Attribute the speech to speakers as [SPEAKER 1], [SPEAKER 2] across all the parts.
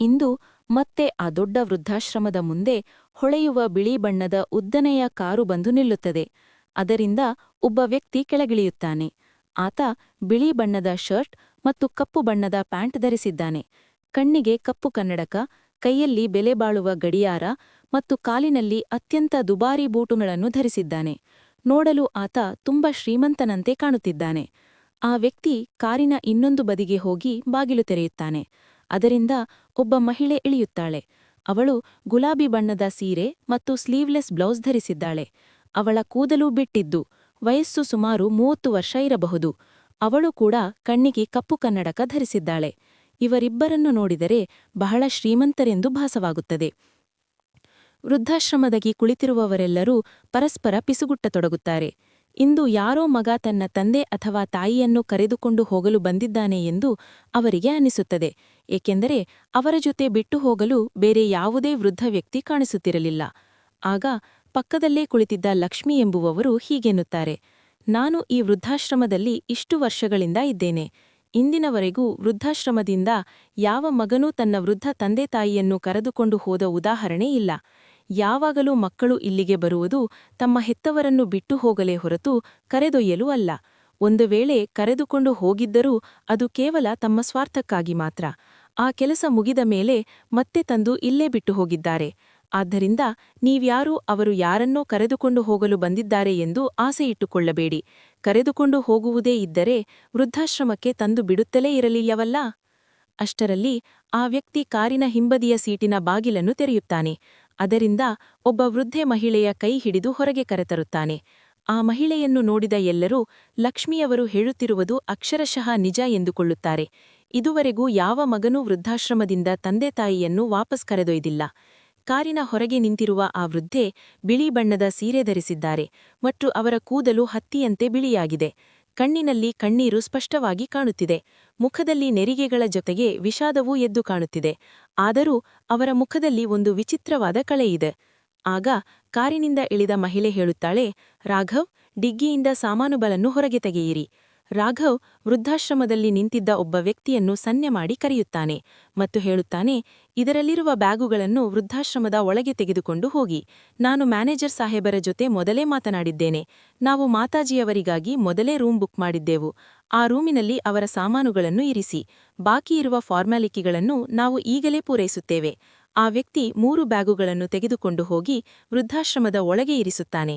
[SPEAKER 1] ಇಂದು ಮತ್ತೆ ಆ ದೊಡ್ಡ ವೃದ್ಧಾಶ್ರಮದ ಮುಂದೆ ಹೊಳೆಯುವ ಬಿಳಿ ಬಣ್ಣದ ಉದ್ದನೆಯ ಕಾರು ಬಂದು ನಿಲ್ಲುತ್ತದೆ. ಅದರಿಂದ ಒಬ್ಬ ವ್ಯಕ್ತಿ ಕೆಳಗಿಳಿಯುತ್ತಾನೆ. ಆತ ಬಿಳಿ ಬಣ್ಣದ ಶರ್ಟ್ ಮತ್ತು ಕಪ್ಪು ಬಣ್ಣದ ಪ್ಯಾಂಟ್ ಧರಿಸಿದ್ದಾನೆ. ಕಣ್ಣಿಗೆ ಕಪ್ಪು ಕನ್ನಡಕ, ಕೈಯಲ್ಲಿ ಬೆಲೆಬಾಳುವ ಗಡಿಯಾರ ಮತ್ತು ಕಾಲಿನಲ್ಲಿ ಅತ್ಯಂತ ದುಬಾರಿ ಬೂಟುಗಳನ್ನು ಧರಿಸಿದ್ದಾನೆ. ನೋಡಲು ಆತ ತುಂಬ ಶ್ರೀಮಂತನಂತೆ ಕಾಣುತ್ತಿದ್ದಾನೆ. ಆ ವ್ಯಕ್ತಿ ಕಾರಿನ ಇನ್ನೊಂದು ಬದಿಗೆ ಹೋಗಿ ಬಾಗಿಲು ತೆರೆಯುತ್ತಾನೆ. ಅದರಿಂದ ಒಬ್ಬ ಮಹಿಳೆ ಇಳಿಯುತ್ತಾಳೆ. ಅವಳು ಗುಲಾಬಿ ಬಣ್ಣದ ಸೀರೆ ಮತ್ತು ಸ್ಲೀವ್ಲೆಸ್ ಬ್ಲೌಸ್ ಧರಿಸಿದ್ದಾಳೆ. ಅವಳ ಕೂದಲು ಬಿಟ್ಟಿದ್ದು. ವಯಸ್ಸು ಸುಮಾರು ಮೂವತ್ತು ವರ್ಷ ಇರಬಹುದು. ಅವಳು ಕೂಡ ಕಣ್ಣಿಗೆ ಕಪ್ಪು ಕನ್ನಡಕ ಧರಿಸಿದ್ದಾಳೆ. ಇವರಿಬ್ಬರನ್ನು ನೋಡಿದರೆ ಬಹಳ ಶ್ರೀಮಂತರೆಂದು ಭಾಸವಾಗುತ್ತದೆ. ವೃದ್ಧಾಶ್ರಮದಗಿ ಕುಳಿತಿರುವವರೆಲ್ಲರೂ ಪರಸ್ಪರ ಪಿಸುಗುಟ್ಟತೊಡಗುತ್ತಾರೆ. ಇಂದು ಯಾರೋ ಮಗ ತನ್ನ ತಂದೆ ಅಥವಾ ತಾಯಿಯನ್ನು ಕರೆದುಕೊಂಡು ಹೋಗಲು ಬಂದಿದ್ದಾನೆ ಎಂದು ಅವರಿಗೆ ಅನಿಸುತ್ತದೆ. ಏಕೆಂದರೆ ಅವರ ಜೊತೆ ಬಿಟ್ಟು ಹೋಗಲು ಬೇರೆ ಯಾವುದೇ ವೃದ್ಧ ವ್ಯಕ್ತಿ ಕಾಣಿಸುತ್ತಿರಲಿಲ್ಲ. ಆಗ ಪಕ್ಕದಲ್ಲೇ ಕುಳಿತಿದ್ದ ಲಕ್ಷ್ಮಿ ಎಂಬುವವರು ಹೀಗೆನ್ನುತ್ತಾರೆ, ನಾನು ಈ ವೃದ್ಧಾಶ್ರಮದಲ್ಲಿ ಇಷ್ಟು ವರ್ಷಗಳಿಂದ ಇದ್ದೇನೆ. ಇಂದಿನವರೆಗೂ ವೃದ್ಧಾಶ್ರಮದಿಂದ ಯಾವ ಮಗನೂ ತನ್ನ ವೃದ್ಧ ತಂದೆ ತಾಯಿಯನ್ನು ಕರೆದುಕೊಂಡು ಹೋದ ಉದಾಹರಣೆ ಇಲ್ಲ. ಯಾವಾಗಲೂ ಮಕ್ಕಳು ಇಲ್ಲಿಗೆ ಬರುವುದು ತಮ್ಮ ಹೆತ್ತವರನ್ನು ಬಿಟ್ಟು ಹೋಗಲೇ ಹೊರತು ಕರೆದೊಯ್ಯಲು ಅಲ್ಲ. ಒಂದು ವೇಳೆ ಕರೆದುಕೊಂಡು ಹೋಗಿದ್ದರೂ ಅದು ಕೇವಲ ತಮ್ಮ ಸ್ವಾರ್ಥಕ್ಕಾಗಿ ಮಾತ್ರ. ಆ ಕೆಲಸ ಮುಗಿದ ಮೇಲೆ ಮತ್ತೆ ತಂದು ಇಲ್ಲೇ ಬಿಟ್ಟು ಹೋಗಿದ್ದಾರೆ. ಆದ್ದರಿಂದ ನೀವ್ಯಾರೂ ಅವರು ಯಾರನ್ನೋ ಕರೆದುಕೊಂಡು ಹೋಗಲು ಬಂದಿದ್ದಾರೆ ಎಂದು ಆಸೆಯಿಟ್ಟುಕೊಳ್ಳಬೇಡಿ. ಕರೆದುಕೊಂಡು ಹೋಗುವುದೇ ಇದ್ದರೆ ವೃದ್ಧಾಶ್ರಮಕ್ಕೆ ತಂದು ಬಿಡುತ್ತಲೇ ಇರಲಿಲ್ಲವಲ್ಲ ಅಷ್ಟರಲ್ಲಿ ಆ ವ್ಯಕ್ತಿ ಕಾರಿನ ಹಿಂಬದಿಯ ಸೀಟಿನ ಬಾಗಿಲನ್ನು ತೆರೆಯುತ್ತಾನೆ. ಅದರಿಂದ ಒಬ್ಬ ವೃದ್ಧೆ ಮಹಿಳೆಯ ಕೈ ಹಿಡಿದು ಹೊರಗೆ ಕರೆತರುತ್ತಾನೆ. ಆ ಮಹಿಳೆಯನ್ನು ನೋಡಿದ ಎಲ್ಲರೂ ಲಕ್ಷ್ಮಿಯವರು ಹೇಳುತ್ತಿರುವುದು ಅಕ್ಷರಶಃ ನಿಜ ಎಂದುಕೊಳ್ಳುತ್ತಾರೆ. ಇದುವರೆಗೂ ಯಾವ ಮಗನೂ ವೃದ್ಧಾಶ್ರಮದಿಂದ ತಂದೆ ತಾಯಿಯನ್ನು ವಾಪಸ್ ಕರೆದೊಯ್ದಿಲ್ಲ. ಕಾರಿನ ಹೊರಗೆ ನಿಂತಿರುವ ಆ ವೃದ್ಧೆ ಬಿಳಿ ಬಣ್ಣದ ಸೀರೆ ಧರಿಸಿದ್ದಾರೆ ಮತ್ತು ಅವರ ಕೂದಲು ಹತ್ತಿಯಂತೆ ಬಿಳಿಯಾಗಿದೆ. ಕಣ್ಣಿನಲ್ಲಿ ಕಣ್ಣೀರು ಸ್ಪಷ್ಟವಾಗಿ ಕಾಣುತ್ತಿದೆ. ಮುಖದಲ್ಲಿ ನೆರಿಗೆಗಳ ಜೊತೆಗೆ ವಿಷಾದವೂ ಎದ್ದು ಕಾಣುತ್ತಿದೆ. ಆದರೂ ಅವರ ಮುಖದಲ್ಲಿ ಒಂದು ವಿಚಿತ್ರವಾದ ಕಳೆಯಿದೆ ಆಗ ಕಾರಿನಿಂದ ಇಳಿದ ಮಹಿಳೆ ಹೇಳುತ್ತಾಳೆ, ರಾಘವ್, ಡಿಗ್ಗಿಯಿಂದ ಸಾಮಾನುಗಳನ್ನು ಹೊರಗೆ ತೆಗೆಯಿರಿ. ರಾಘವ್ ವೃದ್ಧಾಶ್ರಮದಲ್ಲಿ ನಿಂತಿದ್ದ ಒಬ್ಬ ವ್ಯಕ್ತಿಯನ್ನು ಸನ್ನೆ ಮಾಡಿ ಕರೆಯುತ್ತಾನೆ ಮತ್ತು ಹೇಳುತ್ತಾನೆ, ಇದರಲ್ಲಿರುವ ಬ್ಯಾಗುಗಳನ್ನು ವೃದ್ಧಾಶ್ರಮದ ಒಳಗೆ ತೆಗೆದುಕೊಂಡು ಹೋಗಿ. ನಾನು ಮ್ಯಾನೇಜರ್ ಸಾಹೇಬರ ಜೊತೆ ಮೊದಲೇ ಮಾತನಾಡಿದ್ದೇನೆ. ನಾವು ಮಾತಾಜಿಯವರಿಗಾಗಿ ಮೊದಲೇ ರೂಮ್ ಬುಕ್ ಮಾಡಿದ್ದೆವು. ಆ ರೂಮಿನಲ್ಲಿ ಅವರ ಸಾಮಾನುಗಳನ್ನು ಇರಿಸಿ. ಬಾಕಿ ಇರುವ ಫಾರ್ಮ್ಯಾಲಿಟಿಗಳನ್ನು ನಾವು ಈಗಲೇ ಪೂರೈಸುತ್ತೇವೆ. ಆ ವ್ಯಕ್ತಿ ಮೂರು ಬ್ಯಾಗುಗಳನ್ನು ತೆಗೆದುಕೊಂಡು ಹೋಗಿ ವೃದ್ಧಾಶ್ರಮದ ಒಳಗೆ ಇರಿಸುತ್ತಾನೆ.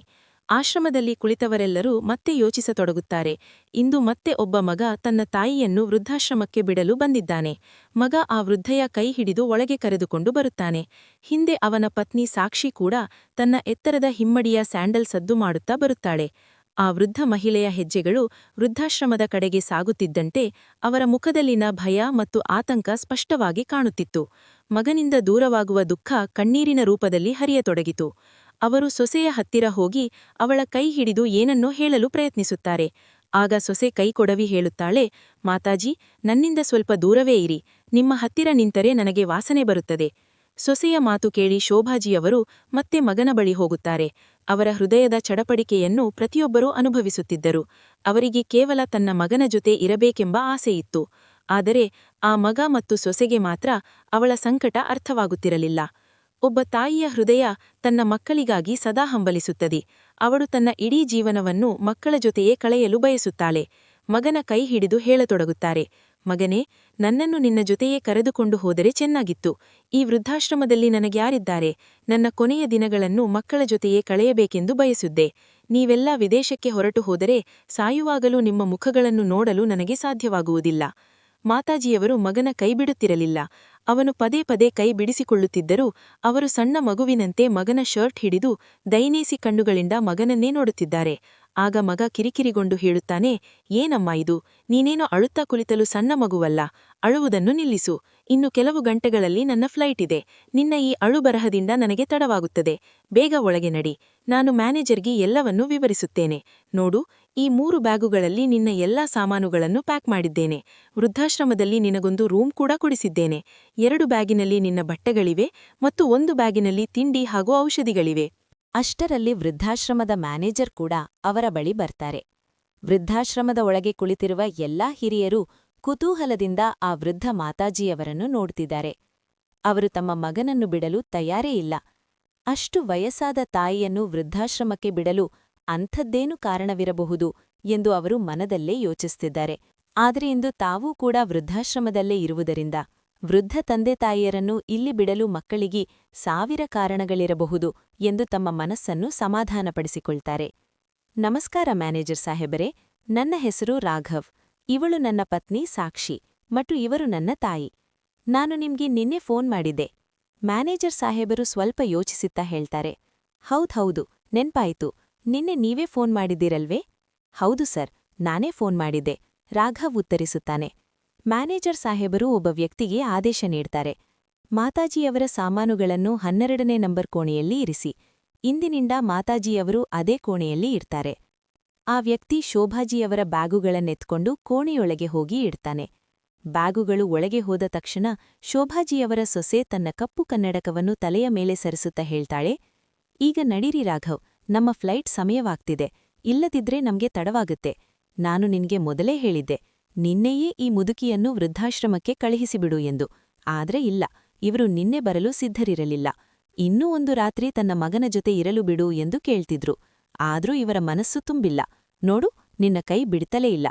[SPEAKER 1] ಆಶ್ರಮದಲ್ಲಿ ಕುಳಿತವರೆಲ್ಲರೂ ಮತ್ತೆ ಯೋಚಿಸತೊಡಗುತ್ತಾರೆ. ಇಂದು ಮತ್ತೆ ಒಬ್ಬ ಮಗ ತನ್ನ ತಾಯಿಯನ್ನು ವೃದ್ಧಾಶ್ರಮಕ್ಕೆ ಬಿಡಲು ಬಂದಿದ್ದಾನೆ. ಮಗ ಆ ವೃದ್ಧೆಯ ಕೈ ಹಿಡಿದು ಒಳಗೆ ಕರೆದುಕೊಂಡು ಬರುತ್ತಾನೆ. ಹಿಂದೆ ಅವನ ಪತ್ನಿ ಸಾಕ್ಷಿ ಕೂಡ ತನ್ನ ಎತ್ತರದ ಹಿಮ್ಮಡಿಯ ಸ್ಯಾಂಡಲ್ ಸದ್ದು ಮಾಡುತ್ತಾ ಬರುತ್ತಾಳೆ. ಆ ವೃದ್ಧ ಮಹಿಳೆಯ ಹೆಜ್ಜೆಗಳು ವೃದ್ಧಾಶ್ರಮದ ಕಡೆಗೆ ಸಾಗುತ್ತಿದ್ದಂತೆ ಅವರ ಮುಖದಲ್ಲಿನ ಭಯ ಮತ್ತು ಆತಂಕ ಸ್ಪಷ್ಟವಾಗಿ ಕಾಣುತ್ತಿತ್ತು. ಮಗನಿಂದ ದೂರವಾಗುವ ದುಃಖ ಕಣ್ಣೀರಿನ ರೂಪದಲ್ಲಿ ಹರಿಯತೊಡಗಿತು. ಅವರು ಸೊಸೆಯ ಹತ್ತಿರ ಹೋಗಿ ಅವಳ ಕೈ ಹಿಡಿದು ಏನನ್ನೋ ಹೇಳಲು ಪ್ರಯತ್ನಿಸುತ್ತಾರೆ. ಆಗ ಸೊಸೆ ಕೈ ಕೊಡವಿ ಹೇಳುತ್ತಾಳೆ, ಮಾತಾಜಿ, ನನ್ನಿಂದ ಸ್ವಲ್ಪ ದೂರವೇ ಇರಿ. ನಿಮ್ಮ ಹತ್ತಿರ ನಿಂತರೆ ನನಗೆ ವಾಸನೆ ಬರುತ್ತದೆ. ಸೊಸೆಯ ಮಾತು ಕೇಳಿ ಶೋಭಾಜಿಯವರು ಮತ್ತೆ ಮಗನ ಬಳಿ ಹೋಗುತ್ತಾರೆ. ಅವರ ಹೃದಯದ ಚಡಪಡಿಕೆಯನ್ನು ಪ್ರತಿಯೊಬ್ಬರೂ ಅನುಭವಿಸುತ್ತಿದ್ದರು. ಅವರಿಗೆ ಕೇವಲ ತನ್ನ ಮಗನ ಜೊತೆ ಇರಬೇಕೆಂಬ ಆಸೆಯಿತ್ತು ಆದರೆ ಆ ಮಗ ಮತ್ತು ಸೊಸೆಗೆ ಮಾತ್ರ ಅವಳ ಸಂಕಟ ಅರ್ಥವಾಗುತ್ತಿರಲಿಲ್ಲ. ಒಬ್ಬ ತಾಯಿಯ ಹೃದಯ ತನ್ನ ಮಕ್ಕಳಿಗಾಗಿ ಸದಾ ಹಂಬಲಿಸುತ್ತದೆ. ಅವಳು ತನ್ನ ಇಡೀ ಜೀವನವನ್ನು ಮಕ್ಕಳ ಜೊತೆಯೇ ಕಳೆಯಲು ಬಯಸುತ್ತಾಳೆ. ಮಗನ ಕೈ ಹಿಡಿದು ಹೇಳತೊಡಗುತ್ತಾರೆ, ಮಗನೇ, ನನ್ನನ್ನು ನಿನ್ನ ಜೊತೆಯೇ ಕರೆದುಕೊಂಡು ಹೋದರೆ ಚೆನ್ನಾಗಿತ್ತು. ಈ ವೃದ್ಧಾಶ್ರಮದಲ್ಲಿ ನನಗ್ಯಾರಿದ್ದಾರೆ? ನನ್ನ ಕೊನೆಯ ದಿನಗಳನ್ನು ಮಕ್ಕಳ ಜೊತೆಯೇ ಕಳೆಯಬೇಕೆಂದು ಬಯಸುದ್ದೆ. ನೀವೆಲ್ಲ ವಿದೇಶಕ್ಕೆ ಹೊರಟು ಹೋದರೆ ಸಾಯುವಾಗಲೂ ನಿಮ್ಮ ಮುಖಗಳನ್ನು ನೋಡಲು ನನಗೆ ಸಾಧ್ಯವಾಗುವುದಿಲ್ಲ. ಮಾತಾಜಿಯವರು ಮಗನ ಕೈಬಿಡುತ್ತಿರಲಿಲ್ಲ ಅವನು ಪದೇ ಪದೇ ಕೈ ಬಿಡಿಸಿಕೊಳ್ಳುತ್ತಿದ್ದರೂ ಅವರು ಸಣ್ಣ ಮಗುವಿನಂತೆ ಮಗನ ಶರ್ಟ್ ಹಿಡಿದು ದೈನೇಸಿ ಕಣ್ಣುಗಳಿಂದ ಮಗನನ್ನೇ ನೋಡುತ್ತಿದ್ದಾರೆ. ಆಗ ಮಗ ಕಿರಿಕಿರಿಗೊಂಡು ಹೇಳುತ್ತಾನೆ, ಏನಮ್ಮ ಇದು? ನೀನೇನೋ ಅಳುತ್ತಾ ಕುಳಿತಲು ಸಣ್ಣ ಮಗುವಲ್ಲ. ಅಳುವುದನ್ನು ನಿಲ್ಲಿಸು. ಇನ್ನು ಕೆಲವು ಗಂಟೆಗಳಲ್ಲಿ ನನ್ನ ಫ್ಲೈಟ್ ಇದೆ. ನಿನ್ನ ಈ ಅಳುಬರಹದಿಂದ ನನಗೆ ತಡವಾಗುತ್ತದೆ. ಬೇಗ ಒಳಗೆ ನಡಿ. ನಾನು ಮ್ಯಾನೇಜರ್ಗೆ ಎಲ್ಲವನ್ನೂ ವಿವರಿಸುತ್ತೇನೆ. ನೋಡು, ಈ ಮೂರು ಬ್ಯಾಗುಗಳಲ್ಲಿ ನಿನ್ನ ಎಲ್ಲಾ ಸಾಮಾನುಗಳನ್ನು ಪ್ಯಾಕ್ ಮಾಡಿದ್ದೇನೆ. ವೃದ್ಧಾಶ್ರಮದಲ್ಲಿ ನಿನಗೊಂದು ರೂಮ್ ಕೂಡ ಕೊಡಿಸಿದ್ದೇನೆ. ಎರಡು ಬ್ಯಾಗಿನಲ್ಲಿ ನಿನ್ನ ಬಟ್ಟೆಗಳಿವೆ ಮತ್ತು ಒಂದು ಬ್ಯಾಗಿನಲ್ಲಿ ತಿಂಡಿ ಹಾಗೂ ಔಷಧಿಗಳಿವೆ.
[SPEAKER 2] ಅಷ್ಟರಲ್ಲಿ ವೃದ್ಧಾಶ್ರಮದ ಮ್ಯಾನೇಜರ್ ಕೂಡ ಅವರ ಬಳಿ ಬರ್ತಾರೆ. ವೃದ್ಧಾಶ್ರಮದ ಒಳಗೆ ಕುಳಿತಿರುವ ಎಲ್ಲಾ ಹಿರಿಯರು ಕುತೂಹಲದಿಂದ ಆ ವೃದ್ಧ ಮಾತಾಜಿಯವರನ್ನು ನೋಡ್ತಿದ್ದಾರೆ. ಅವರು ತಮ್ಮ ಮಗನನ್ನು ಬಿಡಲು ತಯಾರೇ ಇಲ್ಲ. ಅಷ್ಟು ವಯಸ್ಸಾದ ತಾಯಿಯನ್ನು ವೃದ್ಧಾಶ್ರಮಕ್ಕೆ ಬಿಡಲು ಅಂಥದ್ದೇನು ಕಾರಣವಿರಬಹುದು ಎಂದು ಅವರು ಮನದಲ್ಲೇ ಯೋಚಿಸುತ್ತಿದ್ದಾರೆ ಆದರೆ ಇಂದು ತಾವೂ ಕೂಡ ವೃದ್ಧಾಶ್ರಮದಲ್ಲೇ ಇರುವುದರಿಂದ ವೃದ್ಧ ತಂದೆ ತಾಯಿಯರನ್ನು ಇಲ್ಲಿ ಬಿಡಲು ಮಕ್ಕಳಿಗೆ ಸಾವಿರ ಕಾರಣಗಳಿರಬಹುದು ಎಂದು ತಮ್ಮ ಮನಸ್ಸನ್ನು ಸಮಾಧಾನಪಡಿಸಿಕೊಳ್ತಾರೆ. ನಮಸ್ಕಾರ ಮ್ಯಾನೇಜರ್ ಸಾಹೇಬರೇ, ನನ್ನ ಹೆಸರು ರಾಘವ್. ಇವಳು ನನ್ನ ಪತ್ನಿ ಸಾಕ್ಷಿ ಮತ್ತು ಇವರು ನನ್ನ ತಾಯಿ. ನಾನು ನಿಮ್ಗೆ ನಿನ್ನೆ ಫೋನ್ ಮಾಡಿದ್ದೆ. ಮ್ಯಾನೇಜರ್ ಸಾಹೇಬರು ಸ್ವಲ್ಪ ಯೋಚಿಸುತ್ತಾ ಹೇಳ್ತಾರೆ ಹೌದ್ಹೌದು ನೆನ್ಪಾಯ್ತು. ನಿನ್ನೆ ನೀವೇ ಫೋನ್ ಮಾಡಿದ್ದೀರಲ್ವೇ? ಹೌದು ಸರ್, ನಾನೇ ಫೋನ್ ಮಾಡಿದ್ದೆ, ರಾಘವ್ ಉತ್ತರಿಸುತ್ತಾನೆ. ಮ್ಯಾನೇಜರ್ ಸಾಹೇಬರು ಒಬ್ಬ ವ್ಯಕ್ತಿಗೆ ಆದೇಶ ನೀಡ್ತಾರೆ. ಮಾತಾಜಿಯವರ ಸಾಮಾನುಗಳನ್ನು ಹನ್ನೆರಡನೇ ನಂಬರ್ ಕೋಣೆಯಲ್ಲಿ ಇರಿಸಿ. ಇಂದಿನಿಂದ ಮಾತಾಜಿಯವರು ಅದೇ ಕೋಣೆಯಲ್ಲಿ ಇರ್ತಾರೆ. ಆ ವ್ಯಕ್ತಿ ಶೋಭಾಜಿಯವರ ಬ್ಯಾಗುಗಳನ್ನೆತ್ಕೊಂಡು ಕೋಣೆಯೊಳಗೆ ಹೋಗಿ ಇಡ್ತಾನೆ. ಬ್ಯಾಗುಗಳು ಒಳಗೆ ಹೋದ ತಕ್ಷಣ ಶೋಭಾಜಿಯವರ ಸೊಸೆ ತನ್ನ ಕಪ್ಪು ಕನ್ನಡಕವನ್ನು ತಲೆಯ ಮೇಲೆ ಸರಿಸುತ್ತಾ ಹೇಳ್ತಾಳೆ, ಈಗ ನಡಿರಿ ರಾಘವ್, ನಮ್ಮ ಫ್ಲೈಟ್ ಸಮಯವಾಗ್ತಿದೆ. ಇಲ್ಲದಿದ್ರೆ ನಮ್ಗೆ ತಡವಾಗುತ್ತೆ. ನಾನು ನಿನ್ಗೆ ಮೊದಲೇ ಹೇಳಿದ್ದೆ. ನಿನ್ನೆಯೇ ಈ ಮುದುಕಿಯನ್ನು ವೃದ್ಧಾಶ್ರಮಕ್ಕೆ ಕಳುಹಿಸಿಬಿಡು ಎಂದು. ಆದ್ರೆ ಇಲ್ಲ, ಇವರು ನಿನ್ನೆ ಬರಲು ಸಿದ್ಧರಿರಲಿಲ್ಲ. ಇನ್ನೂ ಒಂದು ರಾತ್ರಿ ತನ್ನ ಮಗನ ಜೊತೆ ಇರಲು ಬಿಡು ಎಂದು ಕೇಳ್ತಿದ್ರು. ಆದ್ರೂ ಇವರ ಮನಸ್ಸು ತುಂಬಿಲ್ಲ. ನೋಡು, ನಿನ್ನ ಕೈ ಬಿಡ್ತಲೇ ಇಲ್ಲ.